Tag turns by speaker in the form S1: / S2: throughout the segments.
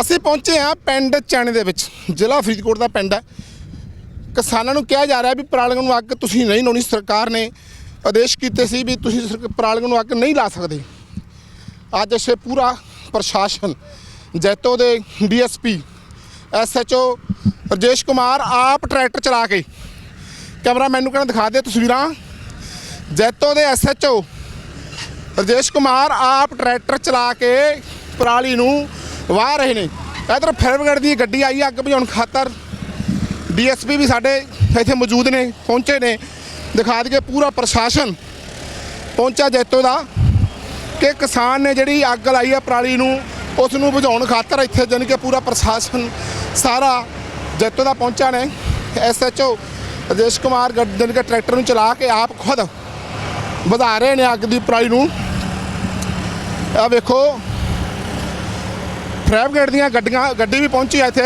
S1: ਅਸੀਂ ਪਹੁੰਚੇ ਹਾਂ ਪਿੰਡ ਚੈਣੇ ਦੇ ਵਿੱਚ, ਜ਼ਿਲ੍ਹਾ ਫਰੀਦਕੋਟ ਦਾ ਪਿੰਡ ਹੈ। ਕਿਸਾਨਾਂ ਨੂੰ ਕਿਹਾ ਜਾ ਰਿਹਾ ਵੀ ਪਰਾਲੀਆਂ ਨੂੰ ਅੱਗ ਤੁਸੀਂ ਨਹੀਂ ਲਾਉਣੀ, ਸਰਕਾਰ ਨੇ ਆਦੇਸ਼ ਕੀਤੇ ਸੀ ਵੀ ਤੁਸੀਂ ਸਰ- ਪਰਾਲੀਆਂ ਨੂੰ ਅੱਗ ਨਹੀਂ ਲਾ ਸਕਦੇ। ਅੱਜ ਇਸੇ ਪੂਰਾ ਪ੍ਰਸ਼ਾਸਨ, ਜੈਤੋ ਦੇ ਡੀਐਸਪੀ, ਐਸਐਚਓ ਰਜੇਸ਼ ਕੁਮਾਰ ਆਪ ਟਰੈਕਟਰ ਚਲਾ ਕੇ ਕੈਮਰਾਮੈਨ ਨੂੰ ਕਹਿੰਦਾ ਦਿਖਾ ਦੇ ਤਸਵੀਰਾਂ। ਜੈਤੋ ਦੇ ਐਸਐਚਓ ਰਜੇਸ਼ ਕੁਮਾਰ ਆਪ ਟਰੈਕਟਰ ਚਲਾ ਕੇ ਪਰਾਲੀ ਨੂੰ ਵਾਹ ਰਹੇ ਨੇ। ਇਧਰ ਫਾਇਰ ਦੀ ਗੱਡੀ ਆਈ ਹੈ ਅੱਗ ਬੁਝਾਉਣ ਖਾਤਰ। ਡੀਐਸਪੀ ਵੀ ਸਾਡੇ ਇੱਥੇ ਮੌਜੂਦ ਨੇ, ਪਹੁੰਚੇ ਨੇ। ਦਿਖਾ ਦਈਏ ਪੂਰਾ ਪ੍ਰਸ਼ਾਸਨ ਪਹੁੰਚਾ ਜੈਤੋ ਦਾ ਕਿ ਕਿਸਾਨ ਨੇ ਜਿਹੜੀ ਅੱਗ ਲਾਈ ਹੈ ਪਰਾਲੀ ਨੂੰ, ਉਸ ਨੂੰ ਬੁਝਾਉਣ ਖਾਤਰ ਇੱਥੇ ਜਾਣੀ ਕਿ ਪੂਰਾ ਪ੍ਰਸ਼ਾਸਨ ਸਾਰਾ ਜੈਤੋ ਦਾ ਪਹੁੰਚਾ ਨੇ। ਐਸਐਚਓ ਰਜੇਸ਼ ਕੁਮਾਰ ਗੱਡ- ਜਾਣੀ ਕਿ ਟਰੈਕਟਰ ਨੂੰ ਚਲਾ ਕੇ ਆਪ ਖੁਦ ਵਧਾ ਰਹੇ ਨੇ ਅੱਗ ਦੀ ਪਰਾਲੀ ਨੂੰ। ਆ ਵੇਖੋ ਫਾਇਰ ਦੀਆਂ ਗੱਡੀਆਂ ਗੱਡੀ ਵੀ ਪਹੁੰਚੀ ਆ ਇੱਥੇ।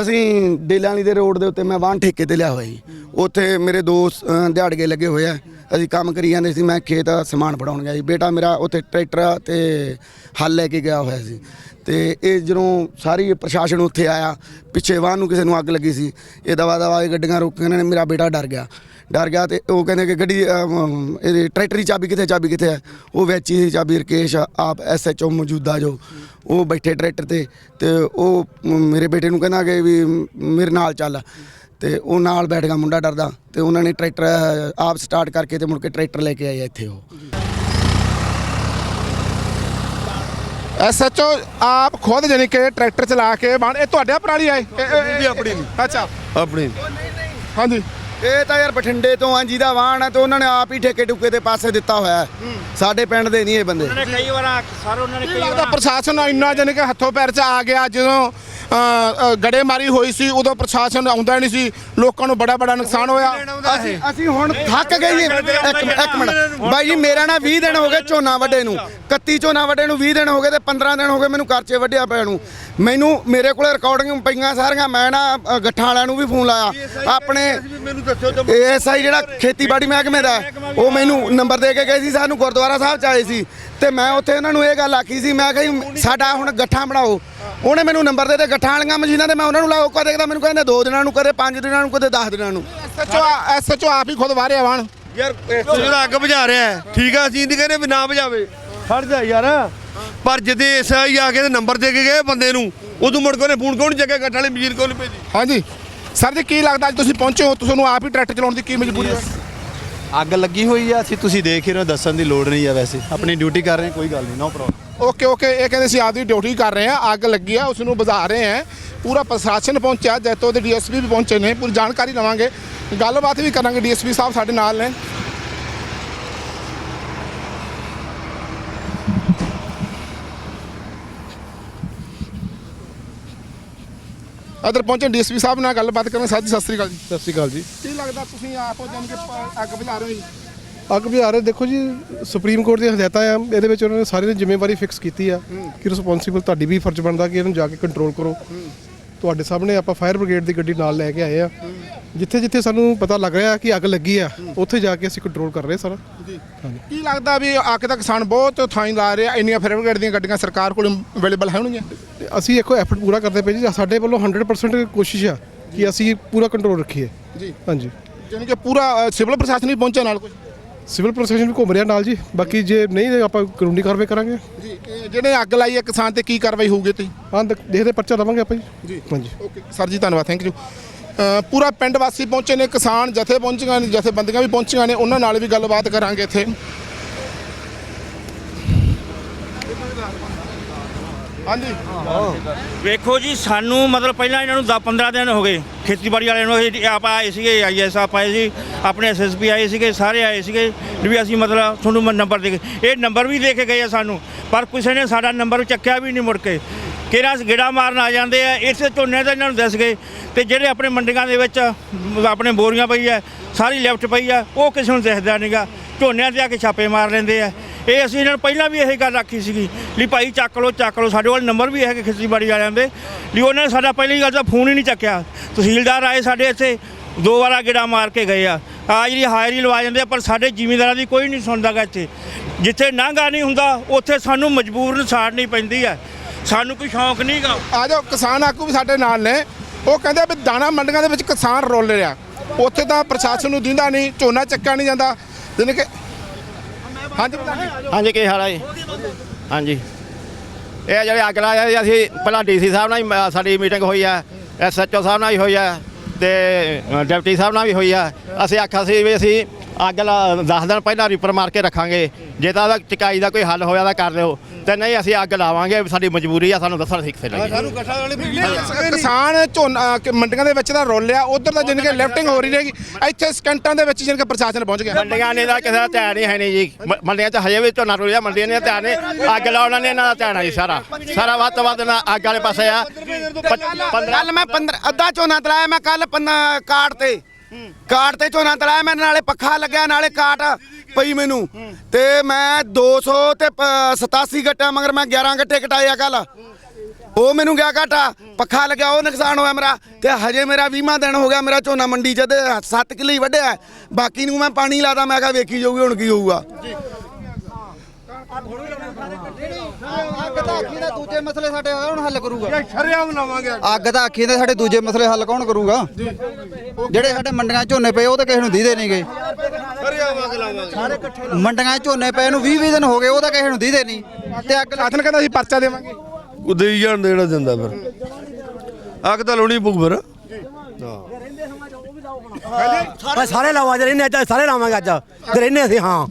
S2: ਅਸੀਂ ਡੇਲਾਂ ਵਾਲੀ ਦੇ ਰੋਡ ਦੇ ਉੱਤੇ ਮੈਂ ਵਾਹਨ ਠੇਕੇ ਤੇ ਲਿਆ ਹੋਇਆ ਜੀ। ਉੱਥੇ ਮੇਰੇ ਦੋਸਤ ਅ, ਦਿਹਾੜੀਏ ਲੱਗੇ ਹੋਏ ਆ। ਅਸੀਂ ਕੰਮ ਕਰੀ ਜਾਂਦੇ ਸੀ ਮੈਂ ਖੇਤ ਸਮਾਨ ਫੜਾਉਣ ਗਿਆ ਜੀ। ਬੇਟਾ ਮੇਰਾ ਉੱਥੇ ਟਰੈਕਟਰ ਤੇ ਹੱਲ ਲੈ ਕੇ ਗਿਆ ਹੋਇਆ ਸੀ। ਤੇ ਇਹ ਜਦੋਂ ਸਾਰੀ ਪ੍ਰਸ਼ਾਸਨ ਉੱਥੇ ਆਇਆ ਪਿੱਛੇ ਵਾਹਨ ਨੂੰ ਕਿਸੇ ਨੂੰ ਅੱਗ ਲੱਗੀ ਸੀ ਇਹ ਦਵਾ ਦਵਾ ਇਹ ਗੱਡੀਆਂ ਰੋਕੀਆਂ ਨੇ ਮੇਰਾ ਬੇਟਾ ਡਰ ਗਿਆ। ਡਰ ਗਿਆ ਤੇ ਉਹ ਕਹਿੰਦੇ ਕਿ ਗੱਡੀ ਇਹਦੀ ਟਰੈਕਟਰ ਦੀ ਚਾਬੀ ਕਿੱਥੇ ਚਾਬੀ ਕਿੱਥੇ ਹੈ? ਉਹ ਵਿੱਚ ਹੀ ਚਾਬੀ ਰਕੇਸ਼ ਆਪ ਐਸਐਚਓ ਮੌਜੂਦਾ ਜੋ ਉਹ ਬੈਠੇ ਟਰੈਕਟਰ ਤੇ ਤੇ ਉਹ ਮੇਰੇ ਬੇਟੇ ਨੂੰ ਕਹਿੰਦਾ ਕਿ ਵੀ ਮੇਰੇ ਨਾਲ ਚੱਲ। ਤੇ ਉਹ ਨਾਲ ਬੈਠ ਗਿਆ ਮੁੰਡਾ ਡਰਦਾ ਤੇ ਉਹਨਾਂ ਨੇ ਟਰੈਕਟਰ ਆਪ ਸਟਾਰਟ ਕਰਕੇ ਤੇ ਮੁੜ ਕੇ ਟਰੈਕਟਰ ਲੈ ਕੇ ਆਏ ਇੱਥੇ ਉਹ।
S1: ਐਸਐਚਓ ਆਪ ਖੁਦ ਜਾਣੀ ਕਿ ਟਰੈਕਟਰ ਚਲਾ ਕੇ ਬਾਣ ਇਹ ਤੁਹਾਡੇ ਪਰਾਲੀ ਆਏ?
S2: ਆਪਣੀ ਨਹੀਂ।
S1: ਅੱਛਾ।
S3: ਆਪਣੀ।
S1: ਹਾਂਜੀ।
S2: ਇਹ ਤਾਂ ਯਾਰ ਬਠਿੰਡੇ ਤੋਂ ਆ ਜਿਹਦਾ ਵਾਹਨ ਹੈ ਤੇ ਉਹਨਾਂ ਨੇ ਆਪ ਹੀ ਠੇਕੇ ਟੁਕੇ ਦੇ ਪਾਸੇ ਦਿੱਤਾ ਹੋਇਆ ਹੈ। ਸਾਡੇ ਪਿੰਡ ਦੇ ਨਹੀਂ ਇਹ ਬੰਦੇ।
S4: ਉਹਨਾਂ ਨੇ ਕਈ ਵਾਰ ਸਰ ਉਹਨਾਂ ਨੇ ਕਈ
S1: ਲੱਗਦਾ
S4: ਵਾਰ
S1: ਪ੍ਰਸ਼ਾਸਨ ਇੰਨਾ ਜਾਣੀ ਕਿ ਹੱਥੋਂ ਪੈਰ 'ਚ ਆ ਗਿਆ ਜਦੋਂ ਗੜੇਮਾਰੀ ਹੋਈ ਸੀ ਉਦੋਂ ਪ੍ਰਸ਼ਾਸਨ ਆਉਂਦਾ ਨਹੀਂ ਸੀ। ਲੋਕਾਂ ਨੂੰ ਬੜਾ ਬੜਾ ਨੁਕਸਾਨ ਹੋਇਆ।
S2: ਅਸੀਂ ਅਸੀਂ ਹੁਣ ਥੱਕ ਗਏ ਇੱਕ ਇੱਕ ਮਿੰਟ। ਬਾਈ ਜੀ ਮੇਰਾ ਨਾ 20 ਦਿਨ ਹੋ ਗਏ ਝੋਨਾ ਵੱਡੇ ਨੂੰ। 31 ਝੋਨਾ ਵੱਡੇ ਨੂੰ 20 ਦਿਨ ਹੋ ਗਏ ਤੇ 15 ਦਿਨ ਹੋ ਗਏ ਮੈਨੂੰ ਕਰਚੇ ਵੱਢਿਆ ਪੈ ਨੂੰ। ਮੈਨੂੰ ਮੇਰੇ ਕੋਲੇ ਰਿਕਾਰਡਿੰਗ ਪਈਆਂ ਸਾਰੀਆਂ। ਮੈਂ ਨਾ ਅ, ਗੱਠਾਂ ਵਾਲਿਆਂ ਨੂੰ ਵੀ ਫੋਨ ਲਾਇਆ। ਆਪਣੇ ਏਐਸਆਈ ਜਿਹੜਾ ਖੇਤੀਬਾੜੀ ਮਹਿਕਮੇ ਦਾ ਹੈ, ਉਹ ਮੈਨੂੰ ਨੰਬਰ ਦੇ ਕੇ ਗਏ ਸੀ ਸਾਨੂੰ ਗੁਰਦੁਆਰਾ ਸਾਹਿਬ ਚ ਆਏ ਸੀ। ਤੇ ਮੈਂ ਉੱਥੇ ਉਹਨਾਂ ਨੂੰ ਇਹ ਗੱਲ ਆਖੀ ਸੀ। ਮੈਂ ਕਿਹਾ ਜੀ, ਸਾਡਾ ਹੁਣ ਗੱਠਾਂ ਬਣਾਓ। ਉਹਨੇ ਮੈਨੂੰ ਨੰਬਰ ਦੇ ਤੇ ਗੱਠਾਂ ਵਾਲੀਆਂ ਮਸ਼ੀਨਾਂ ਤੇ ਮੈਂ ਉਹਨਾਂ ਨੂੰ ਲਾਓ ਕਦੇ ਕਦਾ ਮੈਨੂੰ ਕਹਿੰਦੇ ਦੋ ਦਿਨਾਂ ਨੂੰ ਕਦੇ ਪੰਜ ਦਿਨਾਂ ਨੂੰ ਕਦੇ 10 ਦਿਨਾਂ ਨੂੰ।
S1: ਐਸਐਚਓ ਐਸਐਚਓ ਆਪ ਹੀ ਖੁਦ ਵਾਰਿਆ ਵਾਣ।
S3: ਯਾਰ ਜਿਹੜਾ ਅੱਗ ਬੁਝਾ ਰਿਹਾ ਠੀਕ ਆ ਅਸੀਂ ਨਹੀਂ ਕਹਿੰਦੇ ਵੀ ਨਾ ਬੁਝਾਵੇ। ਖੜ ਜਾ ਯਾਰ। ਪਰ ਜਦੇ ਐਸਆਈ ਆ ਕੇ ਤੇ ਨੰਬਰ ਦੇ ਕੇ ਗਏ ਬੰਦੇ ਨੂੰ ਉਦੋਂ ਮੁੜ ਕੇ ਉਹਨੇ ਫੋਨ ਕਿਉਂ ਨਹੀਂ ਚੱਕਿਆ ਗੱਠ ਵਾਲੇ ਮਜੀਰ ਕੋਲ ਭੇਜੀ?
S1: ਹਾਂਜੀ। ਸਰ ਜੀ ਕੀ ਲੱਗਦਾ ਅੱਜ ਤੁਸੀਂ ਪਹੁੰਚੇ ਹੋ? ਤੁਹਾਨੂੰ ਆਪ ਹੀ ਟਰੈਕਟਰ ਚਲਾਉਣ ਦੀ ਕੀ ਮਜਬੂਰੀ ਹੈ?
S5: ਅੱਗ ਲੱਗੀ ਹੋਈ ਆ ਅਸੀਂ ਤੁਸੀਂ ਦੇਖ ਹੀ ਰਹੇ ਹੋ ਦੱਸਣ ਦੀ ਲੋੜ ਨਹੀਂ ਆ ਵੈਸੇ। ਆਪਣੀ ਡਿਊਟੀ ਕਰ ਰਹੇ ਕੋਈ ਗੱਲ ਨਹੀਂ ਨੋ ਪ੍ਰੋਬਲਮ
S1: ਓਕੇ ਓਕੇ ਇਹ ਕਹਿੰਦੇ ਸੀ ਆਪਦੀ ਡਿਊਟੀ ਕਰ ਰਹੇ ਆ ਅੱਗ ਲੱਗੀ ਆ ਉਸ ਨੂੰ ਬੁਝਾ ਰਹੇ ਆ। ਪੂਰਾ ਪ੍ਰਸ਼ਾਸਨ ਪਹੁੰਚਿਆ ਜੈਤੋ ਦੇ ਡੀਐਸਪੀ ਵੀ ਪਹੁੰਚੇ ਨੇ ਪੂਰੀ ਜਾਣਕਾਰੀ ਲਵਾਂਗੇ। ਗੱਲਬਾਤ ਵੀ ਕਰਾਂਗੇ ਡੀਐਸਪੀ ਸਾਹਿਬ ਸਾਡੇ ਨਾਲ ਨੇ। ਅਦਰ ਪਹੁੰਚੇ ਡੀਐਸਪੀ ਸਾਹਿਬ ਨਾਲ ਗੱਲਬਾਤ ਕਰਾਂਗੇ। ਸਾਜੀ ਸਤਿ ਸ੍ਰੀ ਅਕਾਲ ਜੀ।
S6: ਸਤਿ ਸ਼੍ਰੀ ਅਕਾਲ ਜੀ।
S1: ਕੀ ਲੱਗਦਾ ਤੁਸੀਂ ਆਪ ਜਾਨ ਕੇ ਪ- ਅੱਗ ਬੁਝਾ ਰਹੇ ਹੋ ਜੀ?
S6: ਅੱਗ ਬੁਝਾ ਰਹੇ। ਦੇਖੋ ਜੀ ਸੁਪਰੀਮ ਕੋਰਟ ਦੀਆਂ ਹਦਾਇਤਾਂ ਆ। ਇਹਦੇ ਵਿੱਚ ਉਹਨਾਂ ਨੇ ਸਾਰੇ ਨੇ ਜ਼ਿੰਮੇਵਾਰੀ ਫਿਕਸ ਕੀਤੀ ਆ ਕਿ ਰਿਸਪੌਂਸੀਬਲ ਤੁਹਾਡੀ ਵੀ ਫਰਜ਼ ਬਣਦਾ ਕਿ ਇਹਨੂੰ ਜਾ ਕੇ ਕੰਟਰੋਲ ਕਰੋ। ਤੁਹਾਡੇ ਸਾਹਮਣੇ ਆਪਾਂ ਫਾਇਰ ਬ੍ਰਿਗੇਡ ਦੀ ਗੱਡੀ ਨਾਲ ਲੈ ਕੇ ਆਏ ਆ। ਜਿੱਥੇ ਜਿੱਥੇ ਸਾਨੂੰ ਪਤਾ ਲੱਗ ਰਿਹਾ ਕਿ ਅੱਗ ਲੱਗੀ ਆ ਉੱਥੇ ਜਾ ਕੇ ਅਸੀਂ ਕੰਟਰੋਲ ਕਰ ਰਹੇ ਸਾਰਾ।
S1: ਕੀ ਲੱਗਦਾ ਵੀ ਅੱਗ ਦਾ ਕਿਸਾਨ ਬਹੁਤ ਥਾਂ ਲਾ ਰਹੇ ਆ ਇੰਨੀਆਂ ਫਾਇਰ ਬ੍ਰਿਗੇਡ ਦੀਆਂ ਗੱਡੀਆਂ ਸਰਕਾਰ ਕੋਲ ਅਵੇਲੇਬਲ ਹੋਣਗੀਆਂ?
S6: ਅਸੀਂ ਇੱਕੋ ਐਫਰਟ ਪੂਰਾ ਕਰਦੇ ਪਏ ਜੀ। ਸਾਡੇ ਵੱਲੋਂ 100% ਕੋਸ਼ਿਸ਼ ਆ ਕਿ ਅਸੀਂ ਪੂਰਾ ਕੰਟਰੋਲ ਰੱਖੀਏ।
S1: ਜੀ।
S6: ਹਾਂਜੀ।
S1: ਜਾਣੀ ਕਿ ਪੂਰਾ ਸਿਵਲ ਪ੍ਰਸ਼ਾਸਨ ਵੀ ਪਹੁੰਚਿਆ ਨਾਲ ਕੁਝ
S6: ਸਿਵਲ ਪ੍ਰੋਸੈਸ਼ਨ ਵੀ ਘੁੰਮ ਰਿਹਾ ਨਾਲ ਜੀ ਬਾਕੀ ਜੇ ਨਹੀਂ ਤੇ ਆਪਾਂ ਕਾਨੂੰਨੀ ਕਾਰਵਾਈ ਕਰਾਂਗੇ।
S1: ਜੀ ਇਹ ਜਿਹੜੇ ਅੱਗ ਲਾਈ ਹੈ ਕਿਸਾਨ ਤੇ ਕੀ ਕਾਰਵਾਈ ਹੋਊਗੀ ਤੇ?
S6: ਹਾਂ ਦੇਖ- ਦੇਖਦੇ ਪਰਚਾ ਦਵਾਂਗੇ ਆਪਾਂ ਜੀ।
S1: ਜੀ।
S6: ਹਾਂਜੀ।
S1: ਓਕੇ ਸਰ ਜੀ ਧੰਨਵਾਦ ਥੈਂਕ ਯੂ। ਪੂਰਾ ਪਿੰਡ ਵਾਸੀ ਪਹੁੰਚੇ ਨੇ ਕਿਸਾਨ ਜਥੇ ਪਹੁੰਚੀਆਂ ਨੇ ਜਥੇ ਬੰਦੀਆਂ ਵੀ ਪਹੁੰਚੀਆਂ ਨੇ ਉਹਨਾਂ ਨਾਲ ਵੀ ਗੱਲਬਾਤ ਕਰਾਂਗੇ ਇੱਥੇ। ਹਾਂਜੀ।
S4: ਵੇਖੋ ਜੀ, ਸਾਨੂੰ ਮਤਲਬ ਪਹਿਲਾਂ ਇਹਨਾਂ ਨੂੰ 10 15 ਦਿਨ ਹੋ ਗਏ, ਖੇਤੀਬਾੜੀ ਵਾਲਿਆਂ ਨੂੰ ਇਹ ਆਪਾਂ ਆਏ ਸੀਗੇ ਆਈਐਸ ਆਪ ਆਏ ਸੀ, ਆਪਣੇ ਐਸਐਸਪੀ ਆਏ ਸੀਗੇ, ਸਾਰੇ ਆਏ ਸੀਗੇ, ਵੀ ਅਸੀਂ ਮਤਲਬ ਤੁਹਾਨੂੰ ਮੈਂ ਨੰਬਰ ਦੇ ਇਹ ਨੰਬਰ ਵੀ ਦੇ ਕੇ ਗਏ ਆ ਸਾਨੂੰ, ਪਰ ਕਿਸੇ ਨੇ ਸਾਡਾ ਨੰਬਰ ਚੱਕਿਆ ਵੀ ਨਹੀਂ ਮੁੜ ਕੇ। ਕਿਹੜਾ ਗੇੜਾ ਮਾਰਨ ਆ ਜਾਂਦੇ ਆ, ਇਸੇ ਝੋਨੇ ਦਾ ਇਹਨਾਂ ਨੂੰ ਦੱਸ ਗਏ, ਤੇ ਜਿਹੜੇ ਆਪਣੇ ਮੰਡੀਆਂ ਦੇ ਵਿੱਚ, ਆਪਣੇ ਬੋਰੀਆਂ ਪਈ ਆ, ਸਾਰੀ ਲਿਫਟ ਪਈ ਆ, ਉਹ ਕਿਸੇ ਨੂੰ ਦਿਖਦਾ ਨਹੀਂਗਾ ਝੋਨਿਆਂ ਤੇ ਆ ਕੇ ਛਾਪੇ ਮਾਰ ਲੈਂਦੇ ਆ। ਇਹ ਅਸੀਂ ਇਹਨਾਂ ਨੂੰ ਪਹਿਲਾਂ ਵੀ ਇਹ ਗੱਲ ਆਖੀ ਸੀਗੀ ਵੀ ਭਾਈ ਚੱਕ ਲਓ ਚੱਕ ਲਓ। ਸਾਡੇ ਕੋਲ ਨੰਬਰ ਵੀ ਹੈਗੇ ਖੇਤੀਬਾੜੀ ਵਾਲਿਆਂ ਦੇ। ਵੀ ਉਹਨਾਂ ਨੇ ਸਾਡਾ ਪਹਿਲੀ ਗੱਲ ਤਾਂ ਫੋਨ ਹੀ ਨਹੀਂ ਚੱਕਿਆ। ਤਹਿਸੀਲਦਾਰ ਆਏ ਸਾਡੇ ਇੱਥੇ, ਦੋ ਵਾਰਾ ਗੇੜਾ ਮਾਰ ਕੇ ਗਏ ਆ। ਆ ਜਿਹੜੀ ਹਾਇਰੀ ਲਵਾ ਜਾਂਦੇ ਆ, ਪਰ ਸਾਡੇ ਜ਼ਿਮੀਂਦਾਰਾਂ ਦੀ ਕੋਈ ਨਹੀਂ ਸੁਣਦਾਗਾ ਇੱਥੇ। ਜਿੱਥੇ ਨਾਂਗਾ ਨਹੀਂ ਹੁੰਦਾ, ਉੱਥੇ ਸਾਨੂੰ ਮਜਬੂਰਨ ਸਾੜਨੀ ਪੈਂਦੀ ਹੈ ਸਾਨੂੰ ਕੋਈ ਸ਼ੌਂਕ ਨਹੀਂਗਾ
S1: ਆ ਜਾਓ, ਕਿਸਾਨ ਆਗੂ ਵੀ ਸਾਡੇ ਨਾਲ ਨੇ। ਉਹ ਕਹਿੰਦੇ ਵੀ ਦਾਣਾ ਮੰਡੀਆਂ ਦੇ ਵਿੱਚ ਕਿਸਾਨ ਰੋਲ ਰਿਹਾ। ਉੱਥੇ ਤਾਂ ਪ੍ਰਸ਼ਾਸਨ ਨੂੰ ਦਿੰਦਾ ਨਹੀਂ, ਝੋਨਾ ਚੱਕਾ ਨਹੀਂ ਜਾਂਦਾ। ਜਿਹਨੇ ਕਿ ਹਾਂਜੀ ਪ੍ਰਧਾਨ
S7: ਹਾਂਜੀ ਕੀ ਹਾਲ ਹੈ ਜੀ? ਹਾਂਜੀ। ਇਹ ਜਿਹੜੇ ਅੱਗ ਲਾਇਆ ਜੀ, ਅਸੀਂ ਪਹਿਲਾਂ ਡੀਸੀ ਸਾਹਿਬ ਨਾਲ ਹੀ ਮ- ਸਾਡੀ ਮੀਟਿੰਗ ਹੋਈ ਆ ਐਸਐਚਓ ਸਾਹਿਬ ਨਾਲ ਹੀ ਹੋਈ ਆ ਤੇ ਅ, ਡਿਪਟੀ ਸਾਹਿਬ ਨਾਲ ਵੀ ਹੋਈ ਆ। ਅਸੀਂ ਆਖਿਆ ਸੀ ਵੀ ਅਸੀਂ ਅੱਗ ਲਾ 10 ਦਿਨ ਪਹਿਲਾਂ ਰੀਪਰ ਮਾਰ ਕੇ ਰੱਖਾਂਗੇ। ਜੇ ਤਾਂ ਉਹਦਾ ਚਕਾਈ ਦਾ ਕੋਈ ਹੱਲ ਹੋਇਆ ਤਾਂ ਕਰ ਲਿਓ। ਤੇ ਨਹੀਂ ਅਸੀਂ ਅੱਗ ਲਾਵਾਂਗੇ ਸਾਡੀ ਮਜਬੂਰੀ ਆ ਸਾਨੂੰ ਦੱਸਣ ਸਿੱਖ ਸੇ ਲੱਗੇ।
S3: ਸਾਨੂੰ ਗੱਠਾਂ ਵਾਲੇ ਬਿਜਲੀ ਨਹੀਂ
S1: ਕਿਸਾਨ ਝੋਨਾ ਕਿ ਮੰਡੀਆਂ ਦੇ ਵਿੱਚ ਤਾਂ ਰੋਲ ਲਿਆ ਉਧਰ ਤਾਂ ਜਿੰਨ ਕੇ ਲਿਫਟਿੰਗ ਹੋ ਰਹੀ ਰਹੇਗੀ। ਇੱਥੇ ਸਕਿੰਟਾਂ ਦੇ ਵਿੱਚ ਜਿੰਨ ਕੇ ਪ੍ਰਸ਼ਾਸਨ ਪਹੁੰਚ ਗਿਆ।
S7: ਮੰਡੀਆਂ ਨੇ ਦਾ ਕਿਸੇ ਦਾ ਧਿਆਨ ਨਹੀਂ ਹੈ ਨਹੀਂ ਜੀ। ਮ- ਮੰਡੀਆਂ 'ਚ ਹਜੇ ਵੀ ਝੋਨਾ ਰੁਲਿਆ ਮੰਡੀਆਂ ਨੇ ਧਿਆਨ ਨਹੀਂ ਅੱਗ ਲਾਉਣਾ ਨੇ ਇਹਨਾਂ ਦਾ ਧਿਆਨ ਹੈ ਜੀ ਸਾਰਾ। ਸਾਰਾ ਵੱਧ ਤੋਂ ਵੱਧ ਨਾ ਅੱਗ ਵਾਲੇ ਪਾਸੇ ਆ। 15
S2: ਕੱਲ ਮੈਂ 15 ਅੱਧਾ ਝੋਨਾ ਤਲਾਇਆ ਮੈਂ ਕੱਲ ਕਾਰਡ ਤੇ। ਕਾਰਡ ਤੇ ਝੋਨਾ ਤਲਾਇਆ ਮੈਂ ਨਾਲੇ ਪੱਖਾ ਲੱਗਿਆ ਨਾਲੇ ਕਾਟ ਪਈ ਮੈਨੂੰ। ਤੇ ਮੈਂ 200 ਤੇ ਪ- 87 ਗੱਟਾ ਮਗਰ ਮੈਂ 11 ਗੱਟੇ ਕਟਾਇਆ ਕੱਲ। ਉਹ ਮੈਨੂੰ ਗਿਆ ਘਾਟਾ ਪੱਖਾ ਲੱਗਿਆ ਉਹ ਨੁਕਸਾਨ ਹੋਇਆ ਮੇਰਾ। ਤੇ ਹਜੇ ਮੇਰਾ 20ਵਾਂ ਦਿਨ ਹੋ ਗਿਆ ਮੇਰਾ ਝੋਨਾ ਮੰਡੀ ਚ ਤੇ 7 ਕਿੱਲੇ ਹੀ ਵੱਢਿਆ। ਬਾਕੀ ਨੂੰ ਮੈਂ ਪਾਣੀ ਲਾਦਾ ਮੈਂ ਕਿਹਾ ਵੇਖੀ ਜਾਊਗੀ ਹੁਣ ਕੀ ਹੋਊਗਾ।
S8: ਅੱਗ ਤਾਂ ਆਖੀ ਦਾ ਦੂਜੇ ਮਸਲੇ ਸਾਡੇ ਕੌਣ ਹੱਲ ਕਰੂਗਾ।
S3: ਸ਼ਰਿਆਮ ਲਾਵਾਂਗੇ
S8: ਅੱਗ ਤਾਂ ਆਖੀ ਦੇ ਸਾਡੇ ਦੂਜੇ ਮਸਲੇ ਹੱਲ ਕੌਣ ਕਰੂਗਾ? ਜਿਹੜੇ ਸਾਡੇ ਮੰਡੀਆਂ 'ਚ ਝੋਨੇ ਪਏ ਉਹ ਤਾਂ ਕਿਸੇ ਨੂੰ ਦੀਦੇ ਨਹੀਂਗੇ।
S3: ਸ਼ਰਿਆਮ ਅੱਗ ਲਾਵਾਂਗੇ।
S8: ਮੰਡੀਆਂ 'ਚ ਝੋਨੇ ਪਏ ਨੂੰ 20 20 ਦਿਨ ਹੋ ਗਏ ਉਹ ਤਾਂ ਕਿਸੇ ਨੂੰ ਦੀਦੇ ਨਹੀਂ। ਤੇ ਅੱਗ
S1: ਪ੍ਰਸ਼ਾਸਨ ਕਹਿੰਦਾ ਅਸੀਂ ਪਰਚਾ ਦੇਵਾਂਗੇ।
S3: ਉਹ ਦੇਈ ਜਾਣ ਦੇਣਾ ਦਿੰਦਾ ਫਿਰ। ਅੱਗ ਤਾਂ ਲਾਉਣੀ ਪਊ ਫਿਰ।
S9: ਸਾਰੇ ਲਾਵਾਂਗੇ ਰਹਿੰਦੇ ਅੱਜ ਸਾਰੇ ਲਾਵਾਂਗੇ ਅੱਜ। ਤੇ ਰਹਿੰਦੇ ਅਸੀਂ ਹਾਂ।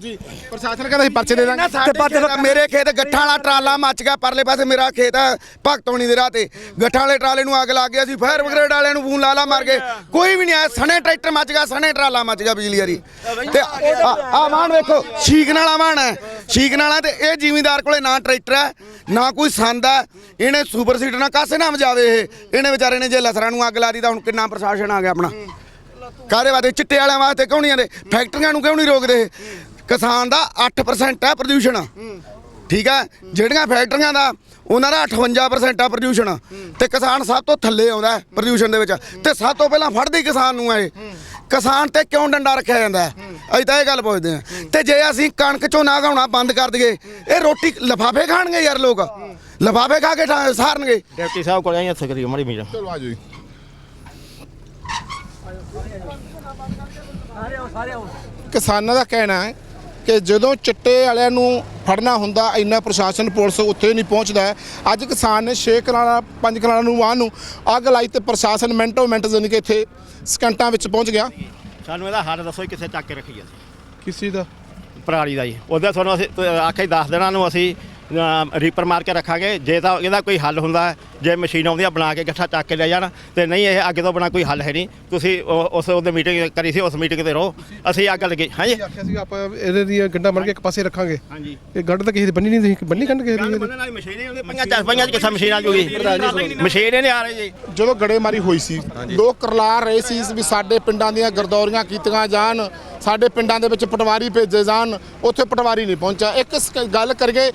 S1: ਪ੍ਰਸ਼ਾਸਨ ਕਹਿੰਦਾ ਅਸੀਂ ਪਰਚੇ ਦੇ ਦਾਂਗੇ।
S2: ਸਾਡੇ ਖੇਤ- ਮੇਰੇ ਖੇਤ ਗੱਠਾਂ ਵਾਲਾ ਟਰਾਲਾ ਮੱਚ ਗਿਆ ਪਰਲੇ ਪਾਸੇ ਮੇਰਾ ਖੇਤ ਹੈ ਭਗਤੋਣੀ ਦੇ ਰਾਹ ਤੇ। ਗੱਠਾਂ ਵਾਲੇ ਟਰਾਲੇ ਨੂੰ ਅੱਗ ਲੱਗ ਗਿਆ ਸੀ ਫਾਇਰ ਬ੍ਰਿਗੇਡ ਵਾਲਿਆਂ ਨੂੰ ਫੋਨ ਲਾ ਲਾ ਮਾਰ ਕੇ ਕੋਈ ਵੀ ਨਹੀਂ ਆਇਆ ਸਣੇ ਟਰੈਕਟਰ ਮੱਚ ਗਿਆ ਸਣੇ ਟਰਾਲਾ ਮੱਚ ਗਿਆ ਬਿਜਲੀ ਵਾਲੀ। ਤੇ ਆ ਆ ਵਾਹਣ ਵੇਖੋ ਸ਼ੀਕ ਨਾਲਾ ਵਾਹਣ ਹੈ। ਸ਼ੀਕ ਨਾਲਾ ਤੇ ਇਹ ਜ਼ਿਮੀਂਦਾਰ ਕੋਲੇ ਨਾ ਟਰੈਕਟਰ ਹੈ ਨਾ ਕੋਈ ਸੰਦ ਹੈ। ਇਹਨੇ ਸੁਪਰ ਸੀਡਰ ਨਾਲ ਕਾਸੇ ਨਾ ਵਜਾਵੇ ਇਹ। ਇਹਨੇ ਵਿਚਾਰੇ ਨੇ ਜੇ ਲਸਰਾਂ ਨੂੰ ਅੱਗ ਲਾ ਦੀ ਤਾਂ ਹੁਣ ਕਿੰਨਾ ਪ੍ਰਸ਼ਾਸਨ ਆ ਗਿਆ ਆਪਣਾ। ਕਾਰੇ ਵਾਸਤੇ ਚਿੱਟੇ ਵਾਲਿਆਂ ਵਾਸਤੇ ਕਿਉਂ ਨਹੀਂ ਆਂਦੇ ਫੈਕਟਰੀਆਂ ਨੂੰ ਕਿਉਂ ਨਹੀਂ ਰੋਕਦੇ? ਕਿਸਾਨ ਦਾ 8% ਹੈ ਪ੍ਰਦੂਸ਼ਣ। ਠੀਕ ਹੈ? ਜਿਹੜੀਆਂ ਫੈਕਟਰੀਆਂ ਦਾ ਉਹਨਾਂ ਦਾ 58% ਆ ਪ੍ਰਦੂਸ਼ਣ। ਤੇ ਕਿਸਾਨ ਸਭ ਤੋਂ ਥੱਲੇ ਆਉਂਦਾ ਹੈ ਪ੍ਰਦੂਸ਼ਣ ਦੇ ਵਿੱਚ। ਤੇ ਸਭ ਤੋਂ ਪਹਿਲਾਂ ਫੜਦੀ ਕਿਸਾਨ ਨੂੰ ਹੈ ਇਹ। ਕਿਸਾਨ ਤੇ ਕਿਉਂ ਡੰਡਾ ਰੱਖਿਆ ਜਾਂਦਾ ਹੈ? ਅਸੀਂ ਤਾਂ ਇਹ ਗੱਲ ਪੁੱਛਦੇ ਹਾਂ। ਤੇ ਜੇ ਅਸੀਂ ਕਣਕ ਝੋਨਾ ਉਗਾਉਣਾ ਬੰਦ ਕਰ ਦਈਏ ਇਹ ਰੋਟੀ ਲਫਾਫੇ ਖਾਣਗੇ ਯਾਰ ਲੋਕ। ਲਫਾਫੇ ਖਾ ਕੇ ਸਾਰਨਗੇ।
S7: ਡਿਪਟੀ ਸਾਹਿਬ ਕੋਲ ਆਈ ਹੱਥ ਕਰੀ ਮਾੜੀ ਮੀਟਿੰਗ।
S1: ਚਲੋ ਆਜੋ ਜੀ। ਕਿਸਾਨਾਂ ਦਾ ਕਹਿਣਾ ਹੈ ਕਿ ਜਦੋਂ ਚਿੱਟੇ ਵਾਲਿਆਂ ਨੂੰ ਫੜਨਾ ਹੁੰਦਾ ਇੰਨਾ ਪ੍ਰਸ਼ਾਸਨ ਪੁਲਿਸ ਉੱਥੇ ਨਹੀਂ ਪਹੁੰਚਦਾ। ਅੱਜ ਕਿਸਾਨ ਨੇ 6 ਕਨਾਲਾਂ 5 ਕਨਾਲਾਂ ਨੂੰ ਵਾਹਨ ਨੂੰ ਅੱਗ ਲਾਈ ਤੇ ਪ੍ਰਸ਼ਾਸਨ ਮਿੰਟੋ ਮਿੰਟ ਜਾਣੀ ਕਿ ਇੱਥੇ ਸਕਿੰਟਾਂ ਵਿੱਚ ਪਹੁੰਚ ਗਿਆ।
S7: ਸਾਨੂੰ ਇਹਦਾ ਹੱਲ ਦੱਸੋ ਕਿੱਥੇ ਚੱਕ ਕੇ ਰੱਖੀਏ
S6: ਕਿਸ ਚੀਜ਼ ਦਾ?
S7: ਪਰਾਲੀ ਦਾ ਜੀ। ਉਹਦਾ ਤੁਹਾਨੂੰ ਅਸੀਂ ਆਖਿਆ 10 ਦਿਨਾਂ ਨੂੰ ਅਸੀਂ ਰੀਪਰ ਮਾਰ ਕੇ ਰੱਖਾਂਗੇ। ਜੇ ਤਾਂ ਇਹਦਾ ਕੋਈ ਹੱਲ ਹੁੰਦਾ ਜੇ ਮਸ਼ੀਨ ਆਉਂਦੀ ਆ ਬਣਾ ਕੇ ਇਕੱਠਾ ਚੱਕ ਕੇ ਲੈ ਜਾਣ ਤੇ ਨਹੀਂ ਇਹ ਅੱਗੇ ਤੋਂ ਬਣਾ ਕੋਈ ਹੱਲ ਹੈ ਨਹੀਂ। ਤੁਸੀਂ ਉਸ ਉਹਦੇ ਮੀਟਿੰਗ ਕਰੀ ਸੀ ਉਸ ਮੀਟਿੰਗ ਤੇ ਰਹੋ। ਅਸੀਂ ਅੱਗ ਲੱਗੇ ਹਾਂਜੀ?
S6: ਆਖਿਆ ਸੀ ਆਪਾਂ ਇਹਦੇ ਦੀਆਂ ਗੰਡਾ ਮੜ ਕੇ ਇੱਕ ਪਾਸੇ ਰੱਖਾਂਗੇ।
S7: ਹਾਂਜੀ।
S6: ਇਹ ਗੰਢ ਤਾਂ ਕਿਸੇ ਦੀ ਬੰਨੀ ਨਹੀਂ ਤੁਸੀਂ ਬੰਨੀ ਗੰਢ ਕਿਸੇ ਦੀ
S7: ਬੰਨਣ ਵਾਲੀ ਮਸ਼ੀਨ ਹੀ ਹੁੰਦੀ ਪੰਜਾਂ ਚਾਰ ਪੰਜਾਂ ਚ ਕਿੱਥਾ ਮਸ਼ੀਨ ਆ ਜੂਗੀ? ਮਸ਼ੀਨ ਨਹੀਂ ਆ ਰਹੀ ਜੀ।
S1: ਜਦੋਂ ਗੜੇਮਾਰੀ ਹੋਈ ਸੀ ਲੋਕ ਕਰਲਾਰ ਰਹੇ ਸੀ ਵੀ ਸਾਡੇ ਪਿੰਡਾਂ ਦੀਆਂ ਗਰਦੌਰੀਆਂ ਕੀਤੀਆਂ ਜਾਣ ਸਾਡੇ ਪਿੰਡਾਂ ਦੇ ਵਿੱਚ ਪਟਵਾਰੀ ਭੇਜੇ ਜਾਣ ਉੱਥੇ ਪਟਵਾਰੀ ਨਹੀਂ ਪਹੁੰਚਿਆ। ਇੱਕ ਗੱਲ ਕਰੀਏ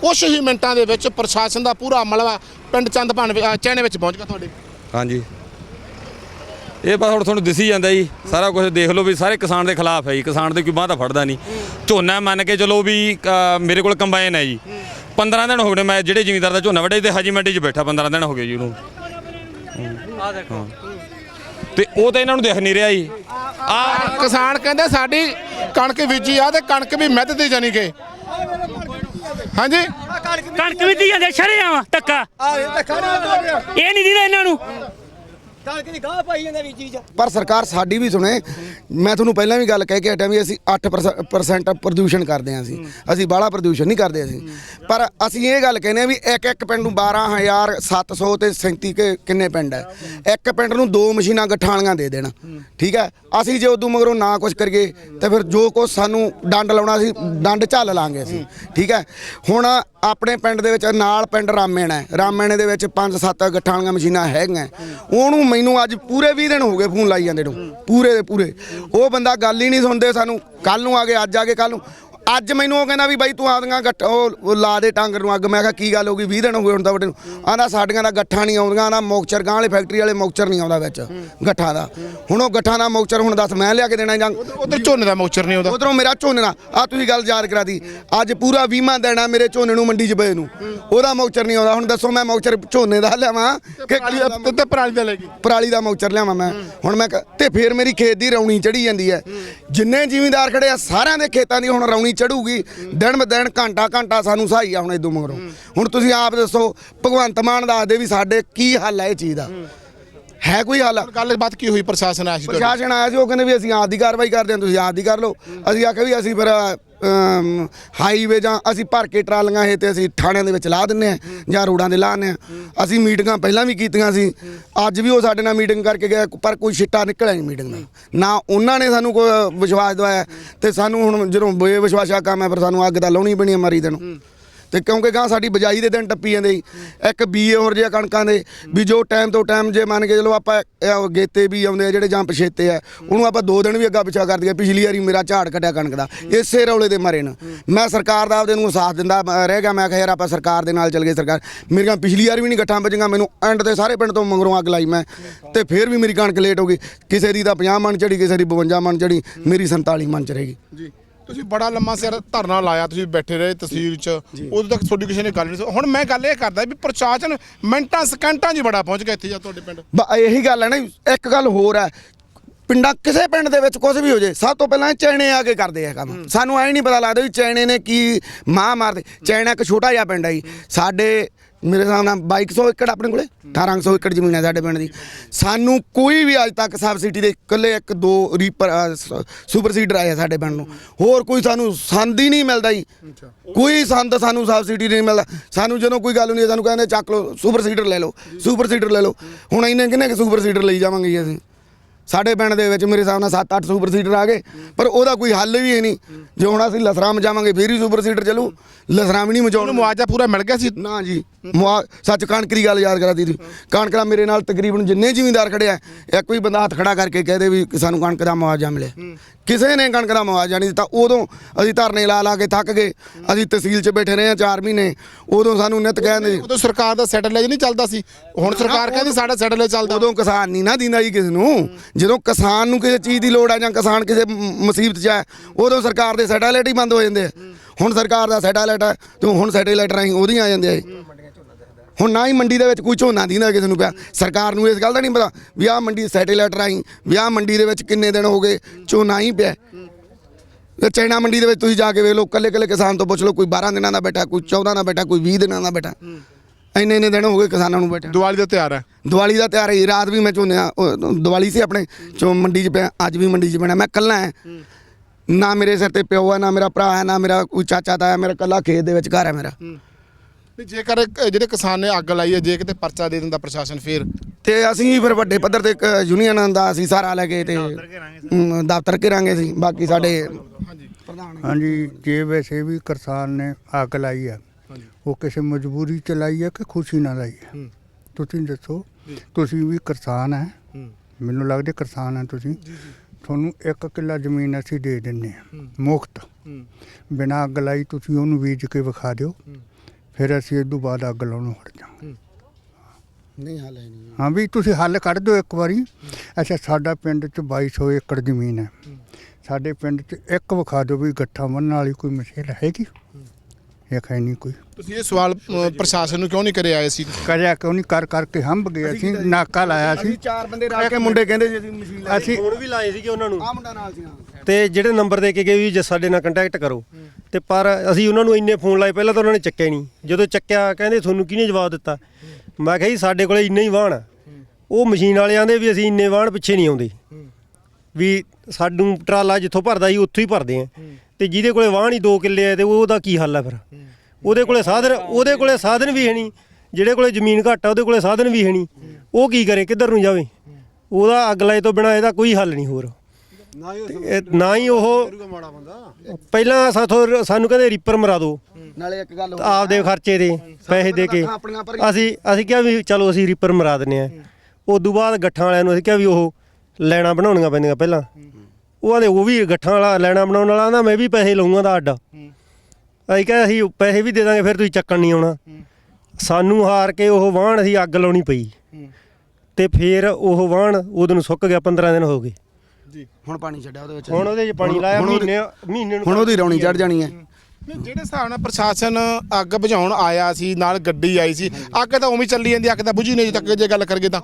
S1: ਕੁਝ ਹੀ ਮਿੰਟਾਂ ਦੇ ਵਿੱਚ ਪ੍ਰਸ਼ਾਸਨ ਦਾ ਪੂਰਾ ਮਲਵਾ ਪਿੰਡ ਚੰਦਪਾਨ ਚੈਣੇ ਵਿੱਚ ਪਹੁੰਚ ਗਿਆ ਤੁਹਾਡੇ।
S10: ਹਾਂਜੀ। ਇਹ ਬਸ ਹੁਣ ਤੁਹਾਨੂੰ ਦਿਸੀ ਜਾਂਦਾ ਜੀ ਸਾਰਾ ਕੁਝ ਦੇਖ ਲਓ ਵੀ ਸਾਰੇ ਕਿਸਾਨ ਦੇ ਖਿਲਾਫ ਹੈ ਜੀ ਕਿਸਾਨ ਦੇ ਕੋਈ ਬਾਂਹ ਤਾਂ ਫੜਦਾ ਨਹੀਂ। ਝੋਨਾ ਮੰਨ ਕੇ ਚਲੋ ਵੀ ਮੇਰੇ ਕੋਲ ਕੰਬਾਈਨ ਹੈ ਜੀ। 15 ਦਿਨ ਹੋ ਗਏ ਮੈਂ ਜਿਹੜੇ ਜ਼ਿਮੀਂਦਾਰ ਦਾ ਝੋਨਾ ਵੱਢਿਆ ਤੇ ਹਾਜੀ ਮੰਡੀ 'ਚ ਬੈਠਾ 15 ਦਿਨ ਹੋ ਗਏ ਜੀ ਉਹਨੂੰ। ਆ ਦੇਖੋ। ਤੇ ਉਹ ਤਾਂ ਇਹਨਾਂ ਨੂੰ ਦਿਖ ਨਹੀਂ ਰਿਹਾ ਜੀ। ਆ
S1: ਕਿਸਾਨ ਕਹਿੰਦੇ ਸਾਡੀ ਕਣਕ ਬੀਜੀ ਆ ਤੇ ਕਣਕ ਵੀ ਮਿੱਧ ਦੀ ਜਾਨੀ ਕਿ। ਹਾਂਜੀ?
S9: ਕਣਕ ਵੀ ਦੀ ਜਾਂਦੇ ਸ਼ਰਿਆਮ ਧੱਕਾ। ਇਹ ਨਹੀਂ ਦੀਦਾ ਇਹਨਾਂ ਨੂੰ।
S2: ਪਰ ਸਰਕਾਰ ਸਾਡੀ ਵੀ ਸੁਣੇ, ਮੈਂ ਤੁਹਾਨੂੰ ਪਹਿਲਾਂ ਵੀ ਗੱਲ ਕਹਿ ਕੇ ਹਟਿਆ ਵੀ ਅਸੀਂ 8% ਪ੍ਰਦੂਸ਼ਣ ਕਰਦੇ ਹਾਂ ਅਸੀਂ। ਅਸੀਂ ਬਾਹਲਾ ਪ੍ਰਦੂਸ਼ਣ ਨਹੀਂ ਕਰਦੇ ਅਸੀਂ। ਪਰ ਅਸੀਂ ਇਹ ਗੱਲ ਕਹਿੰਦੇ ਆ ਵੀ ਇੱਕ ਇੱਕ ਪਿੰਡ ਨੂੰ 12700 ਤੇ 37 ਕੇ, ਕਿੰਨੇ ਪਿੰਡ ਹੈ ਇੱਕ ਪਿੰਡ ਨੂੰ ਦੋ ਮਸ਼ੀਨਾਂ ਗਠਾਲੀਆਂ ਦੇ ਦੇਣ। ਠੀਕ ਹੈ ਅਸੀਂ ਜੇ ਉਦੋਂ ਮਗਰੋਂ ਨਾ ਕੁਝ ਕਰੀਏ, ਤੇ ਫਿਰ ਜੋ ਕੁਝ ਸਾਨੂੰ ਡੰਡ ਲਾਉਣਾ ਸੀ, ਡੰਡ ਝੱਲ ਲਾਂਗੇ ਅਸੀਂ। ਠੀਕ ਹੈ ਹੁਣ ਆਪਣੇ ਪਿੰਡ ਦੇ ਵਿੱਚ, ਨਾਲ ਪਿੰਡ ਰਾਮੇਣ ਹੈ। ਰਾਮੇਣੇ ਦੇ ਵਿੱਚ 5-7 ਗੱਠਾਂ ਵਾਲੀਆਂ ਮਸ਼ੀਨਾਂ ਹੈਗੀਆਂ। ਉਹਨੂੰ ਮੈਨੂੰ ਅੱਜ ਪੂਰੇ 20 ਦਿਨ ਹੋ ਗਏ ਫੋਨ ਲਾਈ ਜਾਂਦੇ ਨੂੰ। ਪੂਰੇ ਦੇ ਪੂਰੇ। ਉਹ ਬੰਦਾ ਗੱਲ ਹੀ ਨਹੀਂ ਸੁਣਦੇ ਸਾਨੂੰ। ਕੱਲ ਨੂੰ ਆ ਗਏ, ਅੱਜ ਆ ਗਏ ਕੱਲ ਨੂੰ। ਅੱਜ ਮੈਨੂੰ ਉਹ ਕਹਿੰਦਾ ਵੀ ਬਾਈ ਤੂੰ ਆਪਦੀਆਂ ਗੱਠ ਉਹ ਲਾ ਦੇ ਟਾਂਗਰ ਨੂੰ ਅੱਗ। ਮੈਂ ਕਿਹਾ ਕੀ ਗੱਲ ਹੋ ਗਈ? 20 ਦਿਨ ਹੋ ਗਏ ਹੁਣ ਤਾਂ ਵੱਡੇ ਨੂੰ। ਆਂਦਾ ਸਾਡੀਆਂ ਦਾ ਗੱਠਾਂ ਨਹੀਂ ਆਉਂਦੀਆਂ। ਆਂਦਾ ਮੌਕਚਰ ਗਾਂ ਵਾਲੇ ਫੈਕਟਰੀ ਵਾਲੇ ਮੌਕਚਰ ਨਹੀਂ ਆਉਂਦਾ ਵਿੱਚ ਗੱਠਾਂ ਦਾ। ਹੁਣ ਉਹ ਗੱਠਾਂ ਦਾ ਮੌਕਚਰ ਹੁਣ ਦੱਸ ਮੈਂ ਲਿਆ ਕੇ ਦੇਣਾ ਜਾਂ
S1: ਉਧਰ ਝੋਨੇ ਦਾ ਮੌਚਰ ਨਹੀਂ ਆਉਂਦਾ।
S2: ਉਧਰੋਂ ਮੇਰਾ ਝੋਨੇ। ਦਾ ਆ ਤੁਸੀਂ ਗੱਲ ਯਾਦ ਕਰਾ ਦੀ ਅੱਜ ਪੂਰਾ 20ਵਾਂ ਦੇਣਾ ਮੇਰੇ ਝੋਨੇ ਨੂੰ ਮੰਡੀ 'ਚ ਪਏ ਨੂੰ। ਉਹਦਾ ਮੌਕਚਰ ਨਹੀਂ ਆਉਂਦਾ। ਹੁਣ ਦੱਸੋ ਮੈਂ ਮੌਕਚਰ ਝੋਨੇ ਦਾ ਲਿਆਵਾਂ ਕਿ
S1: ਤੇ ਪਰਾਲੀ ਦਾ ਲੈ ਗਈ
S2: ਪਰਾਲੀ ਦਾ ਮੌਕਚਰ ਲਿਆਵਾਂ ਮੈਂ। ਹੁਣ ਮੈਂ ਤੇ ਫੇਰ ਮੇਰੀ ਖੇਤ ਦੀ ਰੌਣੀ ਚੜੀ ਜਾਂਦੀ ਹੈ। ਜਿੰਨੇ ਜ਼ਿਮੀਂਦਾਰ ਖੜੇ ਆ ਸਾਰਿਆਂ ਦੇ ਖੇਤਾਂ ਦੀ ਹੁਣ ਰੌਣੀ ਚੜੂਗੀ। ਦਿਨ ਬ ਦਿਨ ਘੰਟਾ ਘੰਟਾ ਸਾਨੂੰ ਸਹਾਈ ਆ ਹੁਣ ਇਦੋਂ ਮਗਰੋਂ। ਹੁਣ ਤੁਸੀਂ ਆਪ ਦੱਸੋ ਭਗਵੰਤ ਮਾਨ ਦੇ ਵੀ ਸਾਡੇ ਕੀ ਹੱਲ ਹੈ ਇਹ ਚੀਜ਼ ਦਾ। ਹੈ ਕੋਈ ਹੱਲ?
S1: ਗੱਲਬਾਤ ਕੀ ਹੋਈ ਪ੍ਰਸ਼ਾਸਨ ਆਇਆ ਸੀ ਤੁਹਾਡੇ?
S2: ਪ੍ਰਸ਼ਾਸਨ ਆਇਆ ਸੀ ਉਹ ਕਹਿੰਦੇ ਵੀ ਅਸੀਂ ਆਪ ਦੀ ਕਾਰਵਾਈ ਕਰਦੇ ਹਾਂ ਤੁਸੀਂ ਆਪ ਦੀ ਕਰ ਲਓ। ਅਸੀਂ ਆਖਿਆ ਵੀ ਅਸੀਂ ਫਿਰ ਹਾਈਵੇ ਜਾਂ ਅਸੀਂ ਭਰ ਕੇ ਟਰਾਲੀਆਂ ਇਹ ਤੇ ਅਸੀਂ ਥਾਣਿਆਂ ਦੇ ਵਿੱਚ ਲਾ ਦਿੰਨੇ ਆ ਜਾਂ ਰੋਡਾਂ ਦੇ ਲਾ ਦਿੰਨੇ ਆ ਅਸੀਂ ਮੀਟਿੰਗਾਂ ਪਹਿਲਾਂ ਵੀ ਕੀਤੀਆਂ ਸੀ। ਅੱਜ ਵੀ ਉਹ ਸਾਡੇ ਨਾਲ ਮੀਟਿੰਗ ਕਰਕੇ ਗਿਆ, ਪਰ ਕੋਈ ਛਿੱਟਾ ਨਿਕਲਿਆ ਨਹੀਂ ਮੀਟਿੰਗ ਦਾ ਨਾ ਉਹਨਾਂ ਨੇ ਸਾਨੂੰ ਕੋਈ ਵਿਸ਼ਵਾਸ ਦਵਾਇਆ ਤੇ ਸਾਨੂੰ ਹੁਣ ਜਦੋਂ ਬੇਵਿਸ਼ਵਾਸਿਆ ਕੰਮ ਹੈ ਪਰ ਸਾਨੂੰ ਅੱਗ ਤਾਂ ਲਾਉਣੀ ਪੈਣੀ ਹੈ ਮਰੀ ਦੇ ਤੇ ਕਿਉਂਕਿ ਗਾਂ ਸਾਡੀ ਬਜਾਈ ਦੇ ਦਿਨ ਟੱਪੀ ਜਾਂਦੇ ਸੀ। ਇੱਕ ਬੀਏ ਹੋਰ ਜਿਹਾ ਕਣਕਾਂ ਦੇ, ਵੀ ਜੋ ਟਾਈਮ ਤੋਂ ਟਾਈਮ ਜੇ ਮੰਨ ਕੇ ਚਲੋ ਆਪਾਂ, ਇਹ ਗੇਤੇ ਵੀ ਆਉਂਦੇ ਆ ਜਿਹੜੇ ਜਾਂ ਪਛੇਤੇ ਆ, ਉਹਨੂੰ ਆਪਾਂ ਦੋ ਦਿਨ ਵੀ ਅੱਗਾ ਪਿਛਾ ਕਰ ਦਈਏ, ਪਿਛਲੀ ਵਾਰੀ ਮੇਰਾ ਝਾੜ ਕੱਢਿਆ ਕਣਕ ਦਾ। ਇਸੇ ਰੌਲੇ ਦੇ ਮਰੇ ਨਾ। ਮੈਂ ਸਰਕਾਰ ਦਾ ਆਪਦੇ ਨੂੰ ਸਾਥ ਦਿੰਦਾ, ਮੈਂ ਰਹਿ ਗਿਆ, ਮੈਂ ਕਿਹਾ ਯਾਰ ਆਪਾਂ ਸਰਕਾਰ ਦੇ ਨਾਲ ਚੱਲ ਗਏ ਸਰਕਾਰ। ਮੇਰੀਆਂ ਪਿਛਲੀ ਵਾਰ ਵੀ ਨਹੀਂ ਗੱਠਾਂ ਬਚੀਆਂ ਮੈਨੂੰ ਐਂਡ ਤੇ ਸਾਰੇ ਪਿੰਡ ਤੋਂ ਮੰਗਰੋਂ ਅੱਗ ਲਾਈ ਮੈਂ। ਤੇ ਫਿਰ ਵੀ ਮੇਰੀ ਕਣਕ ਲੇਟ ਹੋ ਗਈ। ਕਿਸੇ ਦੀ ਤਾਂ 50 ਮਣ ਚੜੀ ਕਿਸੇ ਦੀ 52 ਮਣ ਚੜੀ ਮੇਰੀ 47 ਮਣ ਚ ਰਹੇਗੀ
S1: ਜੀ। ਤੁਸੀਂ ਬੜਾ ਲੰਮਾ ਸਿਰ ਧਰਨਾ ਲਾਇਆ ਤੁਸੀਂ ਬੈਠੇ ਰਹੇ ਤਹਿਸੀਲ 'ਚ। ਉਦੋਂ ਤੱਕ ਤੁਹਾਡੀ ਕਿਸੇ ਨੇ ਗੱਲ ਨਹੀਂ ਸੁਣੀ। ਹੁਣ ਮੈਂ ਗੱਲ ਇਹ ਕਰਦਾ ਵੀ ਪ੍ਰਸ਼ਾਸਨ ਮਿੰਟਾਂ ਸਕਿੰਟਾਂ 'ਚ ਹੀ ਬੜਾ ਪਹੁੰਚ ਗਿਆ ਇੱਥੇ ਜਾਂ ਤੁਹਾਡੇ ਪਿੰਡ।
S2: ਬ- ਇਹੀ ਗੱਲ ਹੈ ਨਾ ਇੱਕ ਗੱਲ ਹੋਰ ਹੈ। ਪਿੰਡਾਂ ਕਿਸੇ ਪਿੰਡ ਦੇ ਵਿੱਚ ਕੁਝ ਵੀ ਹੋ ਜੇ ਸਭ ਤੋਂ ਪਹਿਲਾਂ ਇਹ ਚੈਣੇ ਆ ਕੇ ਕਰਦੇ ਆ ਕੰਮ। ਸਾਨੂੰ ਐ ਨਹੀਂ ਪਤਾ ਲੱਗਦਾ ਵੀ ਚੈਣੇ ਨੇ ਕੀ ਮਾਂ ਮਾਰਦੇ। ਚੈਣਾ ਇੱਕ ਛੋਟਾ ਜਿਹਾ ਪਿੰਡ ਹੈ ਜੀ। ਸਾਡੇ ਮੇਰੇ ਹਿਸਾਬ ਨਾਲ 2200 ਏਕੜ ਆਪਣੇ ਕੋਲੇ 1800 ਏਕੜ ਜ਼ਮੀਨ ਹੈ ਸਾਡੇ ਪਿੰਡ ਦੀ। ਸਾਨੂੰ ਕੋਈ ਵੀ ਅੱਜ ਤੱਕ ਸਬਸਿਡੀ ਦੇ ਇਕੱਲੇ ਇੱਕ ਦੋ ਰੀਪਰ ਸੁਪਰ ਸੀਡਰ ਆਏ ਸਾਡੇ ਪਿੰਡ ਨੂੰ। ਹੋਰ ਕੋਈ ਸਾਨੂੰ ਸੰਦ ਹੀ ਨਹੀਂ ਮਿਲਦਾ ਜੀ। ਕੋਈ ਸੰਦ ਸਾਨੂੰ ਸਬਸਿਡੀ ਨਹੀਂ ਮਿਲਦਾ। ਸਾਨੂੰ ਜਦੋਂ ਕੋਈ ਗੱਲ ਨਹੀਂ ਸਾਨੂੰ ਕਹਿੰਦੇ ਚੱਕ ਲਓ ਸੁਪਰ ਸੀਡਰ ਲੈ ਲਓ ਸੁਪਰ ਸੀਡਰ ਲੈ ਲਓ। ਹੁਣ ਇਹਨੇ ਕਿੰਨੇ ਕਿ ਸੁਪਰ ਸੀਡਰ ਲਈ ਜਾਵਾਂਗੇ ਅਸੀਂ? ਸਾਡੇ ਪਿੰਡ ਦੇ ਵਿੱਚ ਮੇਰੇ ਹਿਸਾਬ ਨਾਲ 7-8 ਸੁਪਰ ਸੀਡਰ ਆ ਗਏ ਪਰ ਉਹਦਾ ਕੋਈ ਹੱਲ ਵੀ ਹੈ ਨਹੀਂ। ਜੇ ਹੁਣ ਅਸੀਂ ਲਸਰਾ ਮਚਾਵਾਂਗੇ ਫੇਰ ਹੀ ਸੁਪਰ ਸੀਡਰ ਚੱਲੂ। ਲਸਰਾ ਵੀ ਨਹੀਂ ਮਚਾਉਣ
S1: ਉਹਨੂੰ ਮੁਆਵਜ਼ਾ ਪੂਰਾ ਮਿਲ ਗਿਆ ਸੀ?
S2: ਨਾ ਜੀ ਸੱਚ ਕਣਕ ਦੀ ਗੱਲ ਯਾਦ ਕਰਾਤੀ ਸੀ ਕਣਕ ਦਾ ਮੇਰੇ ਨਾਲ ਤਕਰੀਬਨ ਜਿੰਨੇ ਜ਼ਿਮੀਂਦਾਰ ਖੜੇ ਆ ਇੱਕ ਵੀ ਬੰਦਾ ਹੱਥ ਖੜਾ ਕਰਕੇ ਕਹਦੇ ਵੀ ਸਾਨੂੰ ਕਣਕ ਦਾ ਮੁਆਵਜ਼ਾ ਮਿਲੇ ਕਿਸੇ ਨੇ ਕਣਕ ਦਾ ਮੁਆਵਜ਼ਾ ਨਹੀਂ ਦਿੱਤਾ। ਉਦੋਂ ਅਸੀਂ ਧਰਨੇ ਲਾ ਲਾ ਕੇ ਥੱਕ ਗਏ। ਅਸੀਂ ਤਹਿਸੀਲ 'ਚ ਬੈਠੇ ਰਹੇ ਆ 4 ਮਹੀਨੇ। ਉਦੋਂ ਸਾਨੂੰ ਨਿਤ ਕਹਿੰਦੇ
S1: ਉਦੋਂ ਸਰਕਾਰ ਦਾ ਸੈਟੇਲਾਈਟ ਨਹੀਂ ਚੱਲਦਾ ਸੀ। ਹੁਣ ਸਰਕਾਰ ਕਹਿੰਦੀ ਸਾਡਾ ਸੈਟੇਲਾਈਟ ਚੱਲਦਾ।
S2: ਉਦੋਂ ਕਿਸਾਨ ਨਹੀਂ ਨਾ ਦਿੰਦਾ ਜੀ ਕਿਸੇ ਨੂੰ। ਜਦੋਂ ਕਿਸਾਨ ਨੂੰ ਕਿਸੇ ਚੀਜ਼ ਦੀ ਲੋੜ ਆ ਜਾਂ ਕਿਸਾਨ ਕਿਸੇ ਮੁਸੀਬਤ 'ਚ ਹੈ ਉਦੋਂ ਸਰਕਾਰ ਦੇ ਸੈਟੇਲਾਈਟ ਹੀ ਬੰਦ ਹੋ ਜਾਂਦੇ ਆ। ਹੁਣ ਸਰਕਾਰ ਦਾ ਸੈਟੇਲਾਈਟ ਹੈ ਤੇ ਹੁਣ ਸੈਟੇਲਾਈਟ ਰਾਹੀਂ ਉਹਦੀਆਂ ਆ ਜਾਂਦੇ ਆ ਹੁਣ ਨਾ ਹੀ ਮੰਡੀ ਦੇ ਵਿੱਚ ਕੋਈ ਝੋਨਾ ਦਿੰਦਾ ਕਿਸੇ ਨੂੰ ਪਿਆ। ਸਰਕਾਰ ਨੂੰ ਇਸ ਗੱਲ ਦਾ ਨਹੀਂ ਪਤਾ ਵੀ ਆਹ ਮੰਡੀ ਸੈਟੇਲਾਈਟ ਰਾਹੀਂ ਵੀ ਆਹ ਮੰਡੀ ਦੇ ਵਿੱਚ ਕਿੰਨੇ ਦਿਨ ਹੋ ਗਏ ਝੋਨਾ ਹੀ ਪਿਆ। ਤੇ ਚਾਈਨਾ ਮੰਡੀ ਦੇ ਵਿੱਚ ਤੁਸੀਂ ਜਾ ਕੇ ਵੇਖ ਲਓ ਕੱਲੇ ਕੱਲੇ ਕਿਸਾਨ ਤੋਂ ਪੁੱਛ ਲਓ, ਕੋਈ 12 ਦਿਨਾਂ ਦਾ ਬੈਠਾ, ਕੋਈ 14 ਦਾ ਬੈਠਾ, ਕੋਈ 20 ਦਿਨਾਂ ਦਾ ਬੈਠਾ। ਇੰਨੇ ਇੰਨੇ ਦਿਨ ਹੋ ਗਏ ਕਿਸਾਨਾਂ ਨੂੰ ਬੈਠਾ।
S1: ਦੀਵਾਲੀ ਦਾ ਤਿਉਹਾਰ ਹੈ।
S2: ਦੀਵਾਲੀ ਦਾ ਤਿਉਹਾਰ ਹੈ ਰਾਤ ਵੀ ਮੈਂ ਝੋਨਿਆ ਦੀਵਾਲੀ ਸੀ ਆਪਣੇ ਚੋ ਮੰਡੀ 'ਚ ਪਿਆ ਅੱਜ ਵੀ ਮੰਡੀ 'ਚ ਪੈਣਾ ਮੈਂ ਕੱਲਾ ਹੈ। ਨਾ ਮੇਰੇ ਸਿਰ ਤੇ ਪਿਓ ਹੈ ਨਾ ਮੇਰਾ ਭਰਾ ਹੈ ਨਾ ਮੇਰਾ ਕੋਈ ਚਾਚਾ ਤਾਇਆ ਮੇਰਾ ਕੱਲਾ ਖੇਤ ਦੇ ਵਿੱਚ ਘਰ ਹੈ ਮੇਰਾ।
S1: ਜੇਕਰ ਜਿਹੜੇ ਕਿਸਾਨ ਨੇ ਅੱਗ ਲਾਈ ਹੈ ਜੇ ਕਿਤੇ ਪਰਚਾ ਦੇ ਦਿੰਦਾ ਪ੍ਰਸ਼ਾਸਨ ਫੇਰ?
S2: ਤੇ ਅਸੀਂ ਫਿਰ ਵੱਡੇ ਪੱਧਰ ਤੇ ਇੱਕ ਯੂਨੀਅਨ ਦਾ ਅਸੀਂ ਸਾਰਾ ਲੈ ਕੇ ਤੇ ਦਫ਼ਤਰ ਘੇਰਾਂਗੇ ਸੀ ਬਾਕੀ ਸਾਡੇ
S11: ਹਾਂਜੀ ਜੇ ਵੈਸੇ ਵੀ ਕਿਸਾਨ ਨੇ ਅੱਗ ਲਾਈ ਹੈ ਉਹ ਕਿਸੇ ਮਜਬੂਰੀ ਚ ਲਾਈ ਹੈ ਕਿ ਖੁਸ਼ੀ ਨਾਲ ਲਾਈ ਹੈ। ਤੁਸੀਂ ਦੱਸੋ ਤੁਸੀਂ ਵੀ ਕਿਸਾਨ ਹੈ। ਮੈਨੂੰ ਲੱਗਦਾ ਕਿਸਾਨ ਹੈ ਤੁਸੀਂ। ਤੁਹਾਨੂੰ ਇੱਕ ਕਿੱਲਾ ਜ਼ਮੀਨ ਅਸੀਂ ਦੇ ਦਿੰਨੇ ਆ। ਮੁਫਤ। ਬਿਨਾਂ ਅੱਗ ਲਾਈ ਤੁਸੀਂ ਉਹਨੂੰ ਬੀਜ ਕੇ ਵਿਖਾ ਦਿਓ। ਫਿਰ ਅਸੀਂ ਇਹ ਤੋਂ ਬਾਅਦ ਅੱਗ ਲਾਉਣੋਂ ਹਟ ਜਾਵਾਂਗੇ।
S2: ਨਹੀਂ ਹਾਲ ਹੈ ਨਹੀਂ।
S11: ਹਾਂ ਵੀ ਤੁਸੀਂ ਹੱਲ ਕੱਢ ਦਿਓ ਇੱਕ ਵਾਰੀ। ਅੱਛਾ ਸਾਡਾ ਪਿੰਡ 'ਚ 2200 ਏਕੜ ਜ਼ਮੀਨ ਹੈ। ਸਾਡੇ ਪਿੰਡ 'ਚ ਇੱਕ ਵਿਖਾ ਦਿਓ ਵੀ ਗੱਠਾ ਬੰਨਣ ਵਾਲੀ ਕੋਈ ਮਸ਼ੀਨ ਹੈਗੀ? ਹੈ ਨਹੀਂ ਕੋਈ।
S1: ਤੁਸੀਂ ਇਹ ਸਵਾਲ ਅ, ਪ੍ਰਸ਼ਾਸਨ ਨੂੰ ਕਿਉਂ ਨਹੀਂ ਕਰੇ ਆਏ ਸੀ?
S11: ਕਰਿਆ ਕਿਉਂ ਨਹੀਂ? ਕਰ ਕਰਕੇ ਹੰਬ ਗਏ ਅਸੀਂ ਨਾਕਾ ਲਾਇਆ ਸੀ।
S2: ਅਸੀਂ ਚਾਰ ਬੰਦੇ ਰਲ ਕੇ ਮੁੰਡੇ ਕਹਿੰਦੇ ਜੀ ਅਸੀਂ ਮਸ਼ੀਨ ਲੈ
S11: ਅਸੀਂ
S12: ਫੋਨ ਵੀ ਲਾਏ ਸੀਗੇ ਉਹਨਾਂ ਨੂੰ।
S2: ਆ ਮੁੰਡਾ ਨਾਲ ਸੀ ਹਾਂ।
S12: ਤੇ ਜਿਹੜੇ ਨੰਬਰ ਦੇ ਕੇ ਗਏ ਵੀ ਜੇ ਸਾਡੇ ਨਾਲ ਕੰਟੈਕਟ ਕਰੋ। ਤੇ ਪਰ ਅਸੀਂ ਉਹਨਾਂ ਨੂੰ ਇੰਨੇ ਫੋਨ ਲਾਏ ਪਹਿਲਾਂ ਤਾਂ ਉਹਨਾਂ ਨੇ ਚੱਕਿਆ ਹੀ ਨਹੀਂ। ਜਦੋਂ ਚੱਕਿਆ ਕਹਿੰਦੇ ਤੁਹਾਨੂੰ ਕਿਹਨੇ ਜਵਾਬ ਦਿੱਤਾ? ਮੈਂ ਕਿਹਾ ਜੀ ਸਾਡੇ ਕੋਲੇ ਇੰਨੇ ਹੀ ਵਾਹਣ ਆ। ਉਹ ਮਸ਼ੀਨ ਵਾਲੇ ਆਂਦੇ ਵੀ ਅਸੀਂ ਇੰਨੇ ਵਾਹਣ ਪਿੱਛੇ ਨਹੀਂ ਆਉਂਦੇ। ਵੀ ਸਾਨੂੰ ਟਰਾਲਾ ਜਿੱਥੋਂ ਭਰਦਾ ਸੀ ਉੱਥੋਂ ਹੀ ਭਰਦੇ ਆ। ਤੇ ਜਿਹਦੇ ਕੋਲੇ ਵਾਹਣ ਹੀ 2 ਕਿੱਲੇ ਆ ਤੇ ਉਹਦਾ ਕੀ ਹੱਲ ਆ ਫਿਰ? ਉਹਦੇ ਕੋਲੇ ਸਾਧਨ ਉਹਦੇ ਕੋਲੇ ਸਾਧਨ ਵੀ ਹੈ ਨਹੀਂ। ਜਿਹੜੇ ਕੋਲੇ ਜ਼ਮੀਨ ਘੱਟ ਆ ਉਹਦੇ ਕੋਲੇ ਸਾਧਨ ਵੀ ਹੈ ਨਹੀਂ। ਉਹ ਕੀ ਕਰੇ ਕਿੱਧਰ ਨੂੰ ਜਾਵੇ? ਉਹਦਾ ਅੱਗ ਲਾਏ ਤੋਂ ਬਿਨਾ ਇਹਦਾ ਕੋਈ ਹੱਲ ਨਹੀਂ ਹੋਰ। ਤੇ ਇਹ- ਨਾ ਹੀ ਉਹ ਪਹਿਲਾਂ ਸਾਥੋਂ ਸਾਨੂੰ ਕਹਿੰਦੇ ਰੀਪਰ ਮਰਾ ਦਿਓ
S2: ਨਾਲੇ ਇੱਕ ਗੱਲ ਹੋਰ
S12: ਆਪਦੇ ਖਰਚੇ ਦੇ ਪੈਸੇ ਦੇ ਕੇ। ਅਸੀਂ ਅਸੀਂ ਕਿਹਾ ਵੀ ਚਲੋ ਅਸੀਂ ਰੀਪਰ ਮਰਾ ਦਿੰਨੇ ਆ ਉਦੋਂ ਬਾਅਦ ਗੱਠਾਂ ਵਾਲਿਆਂ ਨੂੰ ਅਸੀਂ ਕਿਹਾ ਵੀ ਉਹ ਲੈਣਾ ਬਣਾਉਣੀਆਂ ਪੈਂਦੀਆਂ ਪਹਿਲਾਂ। ਉਹ ਆਂਦੇ ਉਹ ਵੀ ਗੱਠਾਂ ਵਾਲਾ ਲੈਣਾ ਬਣਾਉਣ ਵਾਲਾ ਆਂਦਾ ਮੈਂ ਵੀ ਪੈਸੇ ਲਊਂਗਾ ਦਾ ਅੱਡ। ਅਸੀਂ ਕਿਹਾ ਅਸੀਂ ਪੈਸੇ ਵੀ ਦੇ ਦਾਂਗੇ ਫਿਰ ਤੁਸੀਂ ਚੱਕਣ ਨਹੀਂ ਆਉਣਾ। ਸਾਨੂੰ ਹਾਰ ਕੇ ਉਹ ਵਾਹਣ ਅਸੀਂ ਅੱਗ ਲਾਉਣੀ ਪਈ। ਤੇ ਫਿਰ ਉਹ ਵਾਹਣ ਨੂੰ ਸੁੱਕ ਗਿਆ 15 ਦਿਨ ਹੋ ਗਏ।
S2: ਹੁਣ ਪਾਣੀ ਛੱਡਿਆ ਉਹਦੇ ਵਿੱਚ।
S12: ਹੁਣ ਉਹਦੇ 'ਚ ਪਾਣੀ
S2: ਹੁਣ-
S12: ਲਾਇਆ
S2: ਹੁਣ ਉਹਦੇ-
S12: ਮਹੀਨੇ ਮਹੀਨੇ ਨੂੰ
S2: ਹੁਣ ਉਹਦੀ ਰੌਣੀ ਚੜ ਜਾਣੀ ਹੈ।
S1: ਨਹੀਂ, ਜਿਹੜੇ ਹਿਸਾਬ ਨਾਲ ਪ੍ਰਸ਼ਾਸਨ ਅੱਗ ਬੁਝਾਉਣ ਆਇਆ ਸੀ ਨਾਲ ਗੱਡੀ ਆਈ ਸੀ ਅੱਗ ਤਾਂ ਉਵੇਂ ਚੱਲੀ ਜਾਂਦੀ ਅੱਗ ਤਾਂ ਬੁਝੀ ਨਹੀਂ ਤੱਕ ਜੇ ਗੱਲ ਕਰਗੇ ਤਾਂ।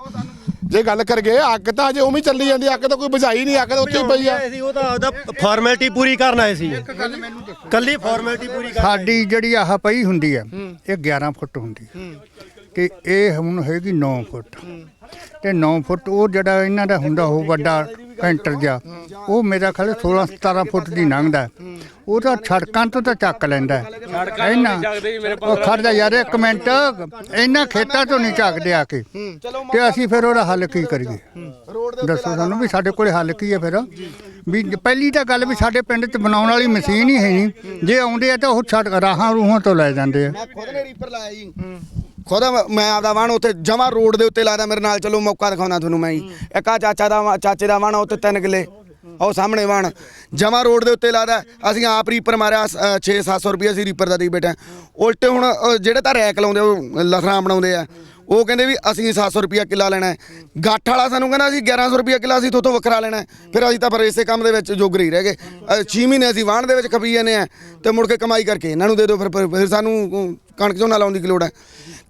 S1: ਜੇ ਗੱਲ ਕਰਗੇ ਅੱਗ ਤਾਂ ਅਜੇ ਉਵੇਂ ਚੱਲੀ ਜਾਂਦੀ ਅੱਗ ਤਾਂ ਕੋਈ ਬੁਝਾਈ ਨਹੀਂ ਅੱਗ ਤਾਂ ਉੱਥੇ ਹੀ ਪਈ ਆ।
S12: ਸੀ ਉਹ ਤਾਂ ਆਪਦਾ ਫਾਰਮੈਲਿਟੀ ਪੂਰੀ ਕਰਨ ਆਏ ਸੀ। ਕੱਲੀ ਫਾਰਮੈਲਿਟੀ ਪੂਰੀ ਕਰਨ
S11: ਸਾਡੀ ਜਿਹੜੀ ਆਹ ਪਈ ਹੁੰਦੀ ਹੈ। ਇਹ 11 ਫੁੱਟ ਹੁੰਦੀ ਹੈ। ਤੇ ਇਹ ਹੁਣ ਹੈਗੀ 9 ਫੁੱਟ। ਤੇ 9 ਫੁੱਟ, ਉਹ ਜਿਹੜਾ ਇਹਨਾਂ ਦਾ ਹੁੰਦਾ ਉਹ ਵੱਡਾ ਕੈਂਟਰ ਜਿਹਾ, ਉਹ ਮੇਰਾ ਖਿਆਲ 16 17 ਫੁੱਟ ਦੀ ਲੰਘਦਾ। ਉਹ ਤਾਂ ਸੜਕਾਂ ਤੋਂ ਤਾਂ ਚੱਕ ਲੈਂਦਾ। ਇਹਨਾਂ ਉਹ ਖੜਦਾ ਯਾਰ, ਇੱਕ ਮਿੰਟ। ਇਹਨਾਂ ਖੇਤਾਂ ਤੋਂ ਨਹੀਂ ਚੱਕਦੇ ਆ ਕੇ। ਤੇ ਅਸੀਂ ਫਿਰ ਉਹਦਾ ਹੱਲ ਕੀ ਕਰੀਏ? ਦੱਸੋ ਸਾਨੂੰ ਵੀ ਸਾਡੇ ਕੋਲੇ ਹੱਲ ਕੀ ਹੈ ਫਿਰ? ਵੀ ਪਹਿਲੀ ਤਾਂ ਗੱਲ ਵੀ ਸਾਡੇ ਪਿੰਡ 'ਚ ਬਣਾਉਣ ਵਾਲੀ ਮਸ਼ੀਨ ਹੀ ਹੈ ਨਹੀਂ। ਜੇ ਆਉਂਦੇ ਆ ਤਾਂ ਉਹ ਛੱਡ ਰਾਹਾਂ ਰੂਹਾਂ ਤੋਂ ਲੈ ਜਾਂਦੇ ਆ।
S2: ਮੈਂ ਖੁਦ ਨੇ ਰੀਪਰ ਲਾਇਆ ਜੀ। ਖੁਦ ਮੈਂ ਆਪਦਾ ਵਾਹਣ ਉੱਥੇ ਜਮਾ ਰੋਡ ਦੇ ਉੱਤੇ ਲਾਦਾ, ਮੇਰੇ ਨਾਲ ਚਲੋ, ਮੌਕਾ ਦਿਖਾਉਣਾ ਤੁਹਾਨੂੰ ਮੈਂ ਜੀ ਇੱਕ ਆ ਚਾਚਾ ਦਾ ਵਾ- ਚਾਚੇ ਦਾ ਵਾਹਣ ਆ ਉੱਤੇ 3 ਕਿੱਲੇ। ਉਹ ਸਾਹਮਣੇ ਵਾਹਣ ਜਮਾ ਰੋਡ ਦੇ ਉੱਤੇ ਲਾਦਾ, ਅਸੀਂ ਆਪ ਰੀਪਰ ਮਾਰਿਆ 6-700 ਰੁਪਏ ਅਸੀਂ ਰੀਪਰ ਦਾ ਦੇ ਬੈਠਾ ਉਲਟੇ ਹੁਣ ਜਿਹੜੇ ਤਾਂ ਰੈਕ ਲਾਉਂਦੇ ਉਹ ਲਖਰਾਂ ਬਣਾਉਂਦੇ ਆ। ਉਹ ਕਹਿੰਦੇ ਵੀ ਅਸੀਂ 700 ਰੁਪਿਆ ਕਿੱਲਾ ਲੈਣਾ ਹੈ। ਗੱਠ ਵਾਲਾ ਸਾਨੂੰ ਕਹਿੰਦਾ, ਅਸੀਂ 1100 ਰੁਪਿਆ ਕਿੱਲਾ ਅਸੀਂ ਤੋਂ ਵੱਖਰਾ ਲੈਣਾ ਫਿਰ ਅਸੀਂ ਤਾਂ ਪਰ ਇਸੇ ਕੰਮ ਦੇ ਵਿੱਚ ਜੋਗਰੇ ਹੀ ਰਹਿ ਗਏ। 6 ਮਹੀਨੇ ਅਸੀਂ ਵਾਹਣ ਦੇ ਵਿੱਚ ਖਪੀ ਜਾਂਦੇ ਆ ਤੇ ਮੁੜ ਕੇ ਕਮਾਈ ਕਰਕੇ ਇਹਨਾਂ ਨੂੰ ਦੇ ਦਿਓ ਫਿਰ, ਫਿਰ- ਸਾਨੂੰ ਕਣਕ ਝੋਨਾ ਲਾਉਣ ਦੀ ਕੀ ਲੋੜ ਹੈ?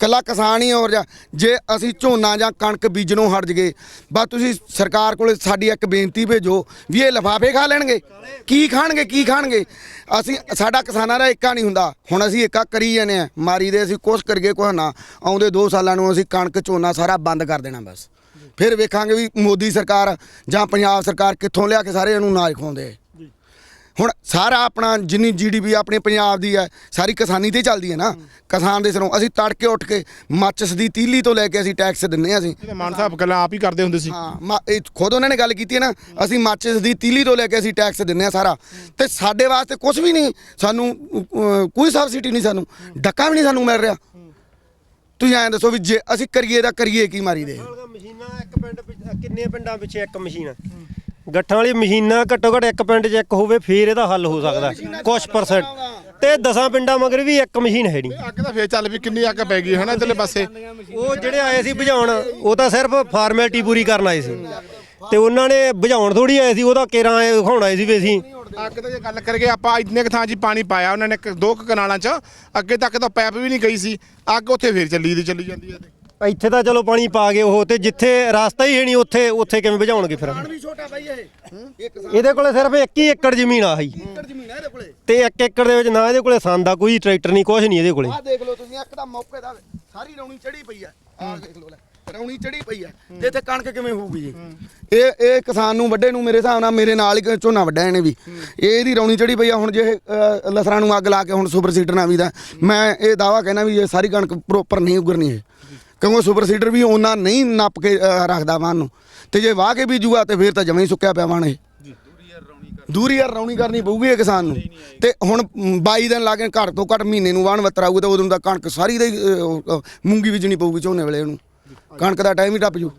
S2: ਕੱਲਾ ਕਿਸਾਨ ਹੀ ਹੋਰ ਜੇ ਅਸੀਂ ਝੋਨਾ ਜਾਂ ਕਣਕ ਬੀਜਣੋਂ ਹਟ ਜਗੇ ਬਸ ਤੁਸੀਂ ਸਰਕਾਰ ਕੋਲੇ ਸਾਡੀ ਇੱਕ ਬੇਨਤੀ ਭੇਜੋ ਵੀ ਇਹ ਲਫਾਫੇ ਖਾ ਲੈਣਗੇ। ਕੀ ਖਾਣਗੇ ਕੀ ਖਾਣਗੇ? ਅਸੀਂ, ਸਾਡਾ ਕਿਸਾਨਾਂ ਦਾ ਏਕਾ ਨਹੀਂ ਹੁੰਦਾ। ਹੁਣ ਅਸੀਂ ਏਕਾ ਕਰੀ ਜਾਂਦੇ ਆ ਮਾਰੀ ਦੇ ਅਸੀਂ ਕੁਛ ਕਰਗੇ ਕੁਛ ਨਾ। ਆਉਂਦੇ 2 ਸਾਲਾਂ ਨੂੰ ਅਸੀਂ ਕਣਕ, ਝੋਨਾ ਸਾਰਾ ਬੰਦ ਕਰ ਦੇਣਾ ਬਸ। ਫਿਰ ਵੇਖਾਂਗੇ ਵੀ ਮੋਦੀ ਸਰਕਾਰ ਜਾਂ ਪੰਜਾਬ ਸਰਕਾਰ ਕਿੱਥੋਂ ਲਿਆ ਕੇ ਸਾਰੇ ਇਹਨੂੰ ਨਾਜ ਖਵਾਉਂਦੇ ਹੁਣ ਸਾਰਾ ਆਪਣਾ ਜਿੰਨੀ ਜੀਡੀਪੀ ਆਪਣੇ ਪੰਜਾਬ ਦੀ ਹੈ ਸਾਰੀ ਕਿਸਾਨੀ ਤੇ ਚੱਲਦੀ ਹੈ ਨਾ। ਕਿਸਾਨ ਦੇ ਸਿਰੋਂ ਅਸੀਂ ਤੜਕੇ ਉੱਠ ਕੇ ਮਾਚਿਸ ਦੀ ਤੀਲੀ ਤੋਂ ਲੈ ਕੇ ਅਸੀਂ ਟੈਕਸ ਦਿੰਨੇ ਆ ਅਸੀਂ।
S1: ਮਾਨ ਸਾਹਿਬ ਗੱਲਾਂ ਆਪ ਹੀ ਕਰਦੇ ਹੁੰਦੇ ਸੀ।
S2: ਹਾਂ ਮਾ- ਇਹ ਖੁਦ ਉਹਨਾਂ ਨੇ ਗੱਲ ਕੀਤੀ ਹੈ ਨਾ ਅਸੀਂ ਮਾਚਿਸ ਦੀ ਤੀਲੀ ਤੋਂ ਲੈ ਕੇ ਅਸੀਂ ਟੈਕਸ ਦਿੰਨੇ ਆ ਸਾਰਾ। ਤੇ ਸਾਡੇ ਵਾਸਤੇ ਕੁਝ ਵੀ ਨਹੀਂ ਸਾਨੂੰ ਅਹ, ਕੋਈ ਸਬਸਿਡੀ ਨਹੀਂ ਸਾਨੂੰ ਡੱਕਾ ਵੀ ਨਹੀਂ ਸਾਨੂੰ ਮਿਲ ਰਿਹਾ। ਤੁਸੀਂ ਐਂ ਦੱਸੋ ਵੀ ਜੇ ਅਸੀਂ ਕਰੀਏ ਤਾਂ ਕਰੀਏ ਕੀ ਮਾਰੀ ਦੇ।
S12: ਮਸ਼ੀਨਾਂ ਇੱਕ ਪਿੰਡ ਪਿੱਛੇ ਕਿੰਨੇ ਪਿੰਡਾਂ ਪਿੱਛੇ ਇੱਕ ਮਸ਼ੀਨ ਗੱਠਾਂ ਵਾਲੀ ਮਸ਼ੀਨਾਂ ਘੱਟੋ ਘੱਟ ਇੱਕ ਪਿੰਡ 'ਚ ਇੱਕ ਹੋਵੇ ਫੇਰ ਇਹਦਾ ਹੱਲ ਹੋ ਸਕਦਾ ਕੁਝ ਪਰਸੈਂਟ ਤੇ 10 ਪਿੰਡਾਂ ਮਗਰ ਵੀ ਇੱਕ ਮਸ਼ੀਨ ਹੈ ਨਹੀਂ।
S1: ਅੱਗ ਤਾਂ ਫੇਰ ਚੱਲ ਵੀ ਕਿੰਨੀ ਅੱਗ ਪੈ ਗਈ ਹਨਾ ਇਧਰਲੇ ਪਾਸੇ।
S12: ਉਹ ਜਿਹੜੇ ਆਏ ਸੀ ਬੁਝਾਉਣ ਉਹ ਤਾਂ ਸਿਰਫ ਫਾਰਮੈਲਿਟੀ ਪੂਰੀ ਕਰਨ ਆਏ ਸੀ। ਤੇ ਉਹਨਾਂ ਨੇ ਬੁਝਾਉਣ ਥੋੜੀ ਆਏ ਸੀ ਉਹਦਾ ਕੇਰਾਂ ਆਏ ਦਿਖਾਉਣ ਆਏ ਸੀ ਵੀ ਅਸੀਂ।
S1: ਅੱਗ ਤਾਂ ਜੇ ਗੱਲ ਕਰਗੇ ਆਪਾਂ ਇੰਨੇ ਕੁ ਥਾਂ 'ਚ ਹੀ ਪਾਣੀ ਪਾਇਆ ਉਹਨਾਂ ਨੇ ਇੱਕ- ਦੋ ਕੁ ਕਨਾਲਾਂ 'ਚ ਅੱਗੇ ਤੱਕ ਤਾਂ ਪਾਈਪ ਵੀ ਨਹੀਂ ਗਈ ਸੀ। ਅੱਗ ਉੱਥੇ ਫੇਰ ਚੱਲੀ ਦੀ ਚੱਲੀ ਜਾਂਦੀ ਹੈ
S12: ਇੱਥੇ ਤਾਂ ਚਲੋ ਪਾਣੀ ਪਾ ਗਏ ਉਹ ਤੇ ਜਿੱਥੇ ਰਸਤਾ ਹੀ ਹੈ ਨਹੀਂ ਉੱਥੇ ਉੱਥੇ ਕਿਵੇਂ ਬੁਝਾਉਣਗੇ ਫਿਰ?
S2: ਵੀ ਛੋਟਾ ਬਾਈ ਇਹ। ਇਹ ਕਿਸਾਨ
S12: ਇਹਦੇ ਕੋਲੇ ਸਿਰਫ 1 ਹੀ ਏਕੜ ਜ਼ਮੀਨ ਆ ਹੀ
S2: ਏਕੜ ਜ਼ਮੀਨ ਹੈ ਇਹਦੇ ਕੋਲੇ।
S12: ਤੇ 1 ਏਕੜ ਦੇ ਵਿੱਚ ਨਾ ਇਹਦੇ ਕੋਲੇ ਸੰਦ ਕੋਈ ਟਰੈਕਟਰ ਨਹੀਂ ਕੁਝ ਨਹੀਂ ਇਹਦੇ ਕੋਲੇ।
S2: ਆਹ ਦੇਖ ਲਓ ਤੁਸੀਂ ਇੱਕ ਤਾਂ ਮੌਕੇ ਦਾ ਸਾਰੀ ਰੌਣੀ ਚੜੀ ਪਈ ਆ। ਆਹ ਦੇਖ ਲਓ ਲੈ ਰੌਣੀ ਚੜੀ ਪਈ ਆ। ਤੇ ਇੱਥੇ ਕਣਕ ਕਿਵੇਂ ਹੋਊਗੀ ਜੀ ਇਹ ਇਹ ਕਿਸਾਨ ਨੂੰ ਵੱਡੇ ਨੂੰ ਮੇਰੇ ਹਿਸਾਬ ਨਾਲ ਮੇਰੇ ਨਾਲ ਹੀ ਝੋਨਾ ਵੱਡਾ ਇਹਨੇ ਵੀ। ਇਹ ਇਹਦੀ ਰੌਣੀ ਚੜੀ ਪਈ ਆ ਹੁਣ ਜੇ ਇਹ, ਅ, ਲਸਰਾਂ ਨੂੰ ਅੱਗ ਲਾ ਕੇ ਹੁਣ ਸੁਪਰ ਸੀਡਰ ਨਾ ਵੀ ਦਾ। ਮੈਂ ਇਹ ਦਾਵਾ ਕਹਿਣਾ ਵੀ ਇਹ ਸਾਰੀ ਕਣਕ ਪ੍ਰੋਪਰ ਨਹੀਂ ਉਗਰਨੀ ਇਹ। ਕਿਉਂਕਿ ਸੁਪਰ ਸੀਡਰ ਵੀ ਉਹਨਾਂ ਨਹੀਂ ਨੱਪ ਕੇ ਅ, ਰੱਖਦਾ ਵਾਹਨ ਨੂੰ। ਤੇ ਜੇ ਵਾਹ ਕੇ ਬੀਜੂਗਾ ਤੇ ਫਿਰ ਤਾਂ ਜਮੇ ਹੀ ਸੁੱਕਿਆ ਪਿਆ ਵਾਹਣ ਇਹ। ਦੂਰੀ ਯਾਰ ਰੌਣੀ ਕਰਨੀ। ਪਊਗੀ ਇਹ ਕਿਸਾਨ ਨੂੰ। ਤੇ ਹੁਣ ਮ, 22 ਦਿਨ ਲਾ ਕੇ ਘੱਟ ਤੋਂ ਘੱਟ ਮਹੀਨੇ ਨੂੰ ਵਾਹਣ ਵੱਤਰ ਆਊਗਾ ਤੇ ਉਦੋਂ ਦਾ ਕਣਕ ਸਾਰੀ ਦਾ ਹੀ, ਅ, ਅ, ਮੂੰਗੀ ਬੀਜਣੀ ਪਊਗੀ ਝੋਨੇ ਵੇਲੇ ਉਹਨੂੰ। ਕਣਕ ਦਾ ਟਾਈਮ ਹੀ ਟੱਪ ਜੂ।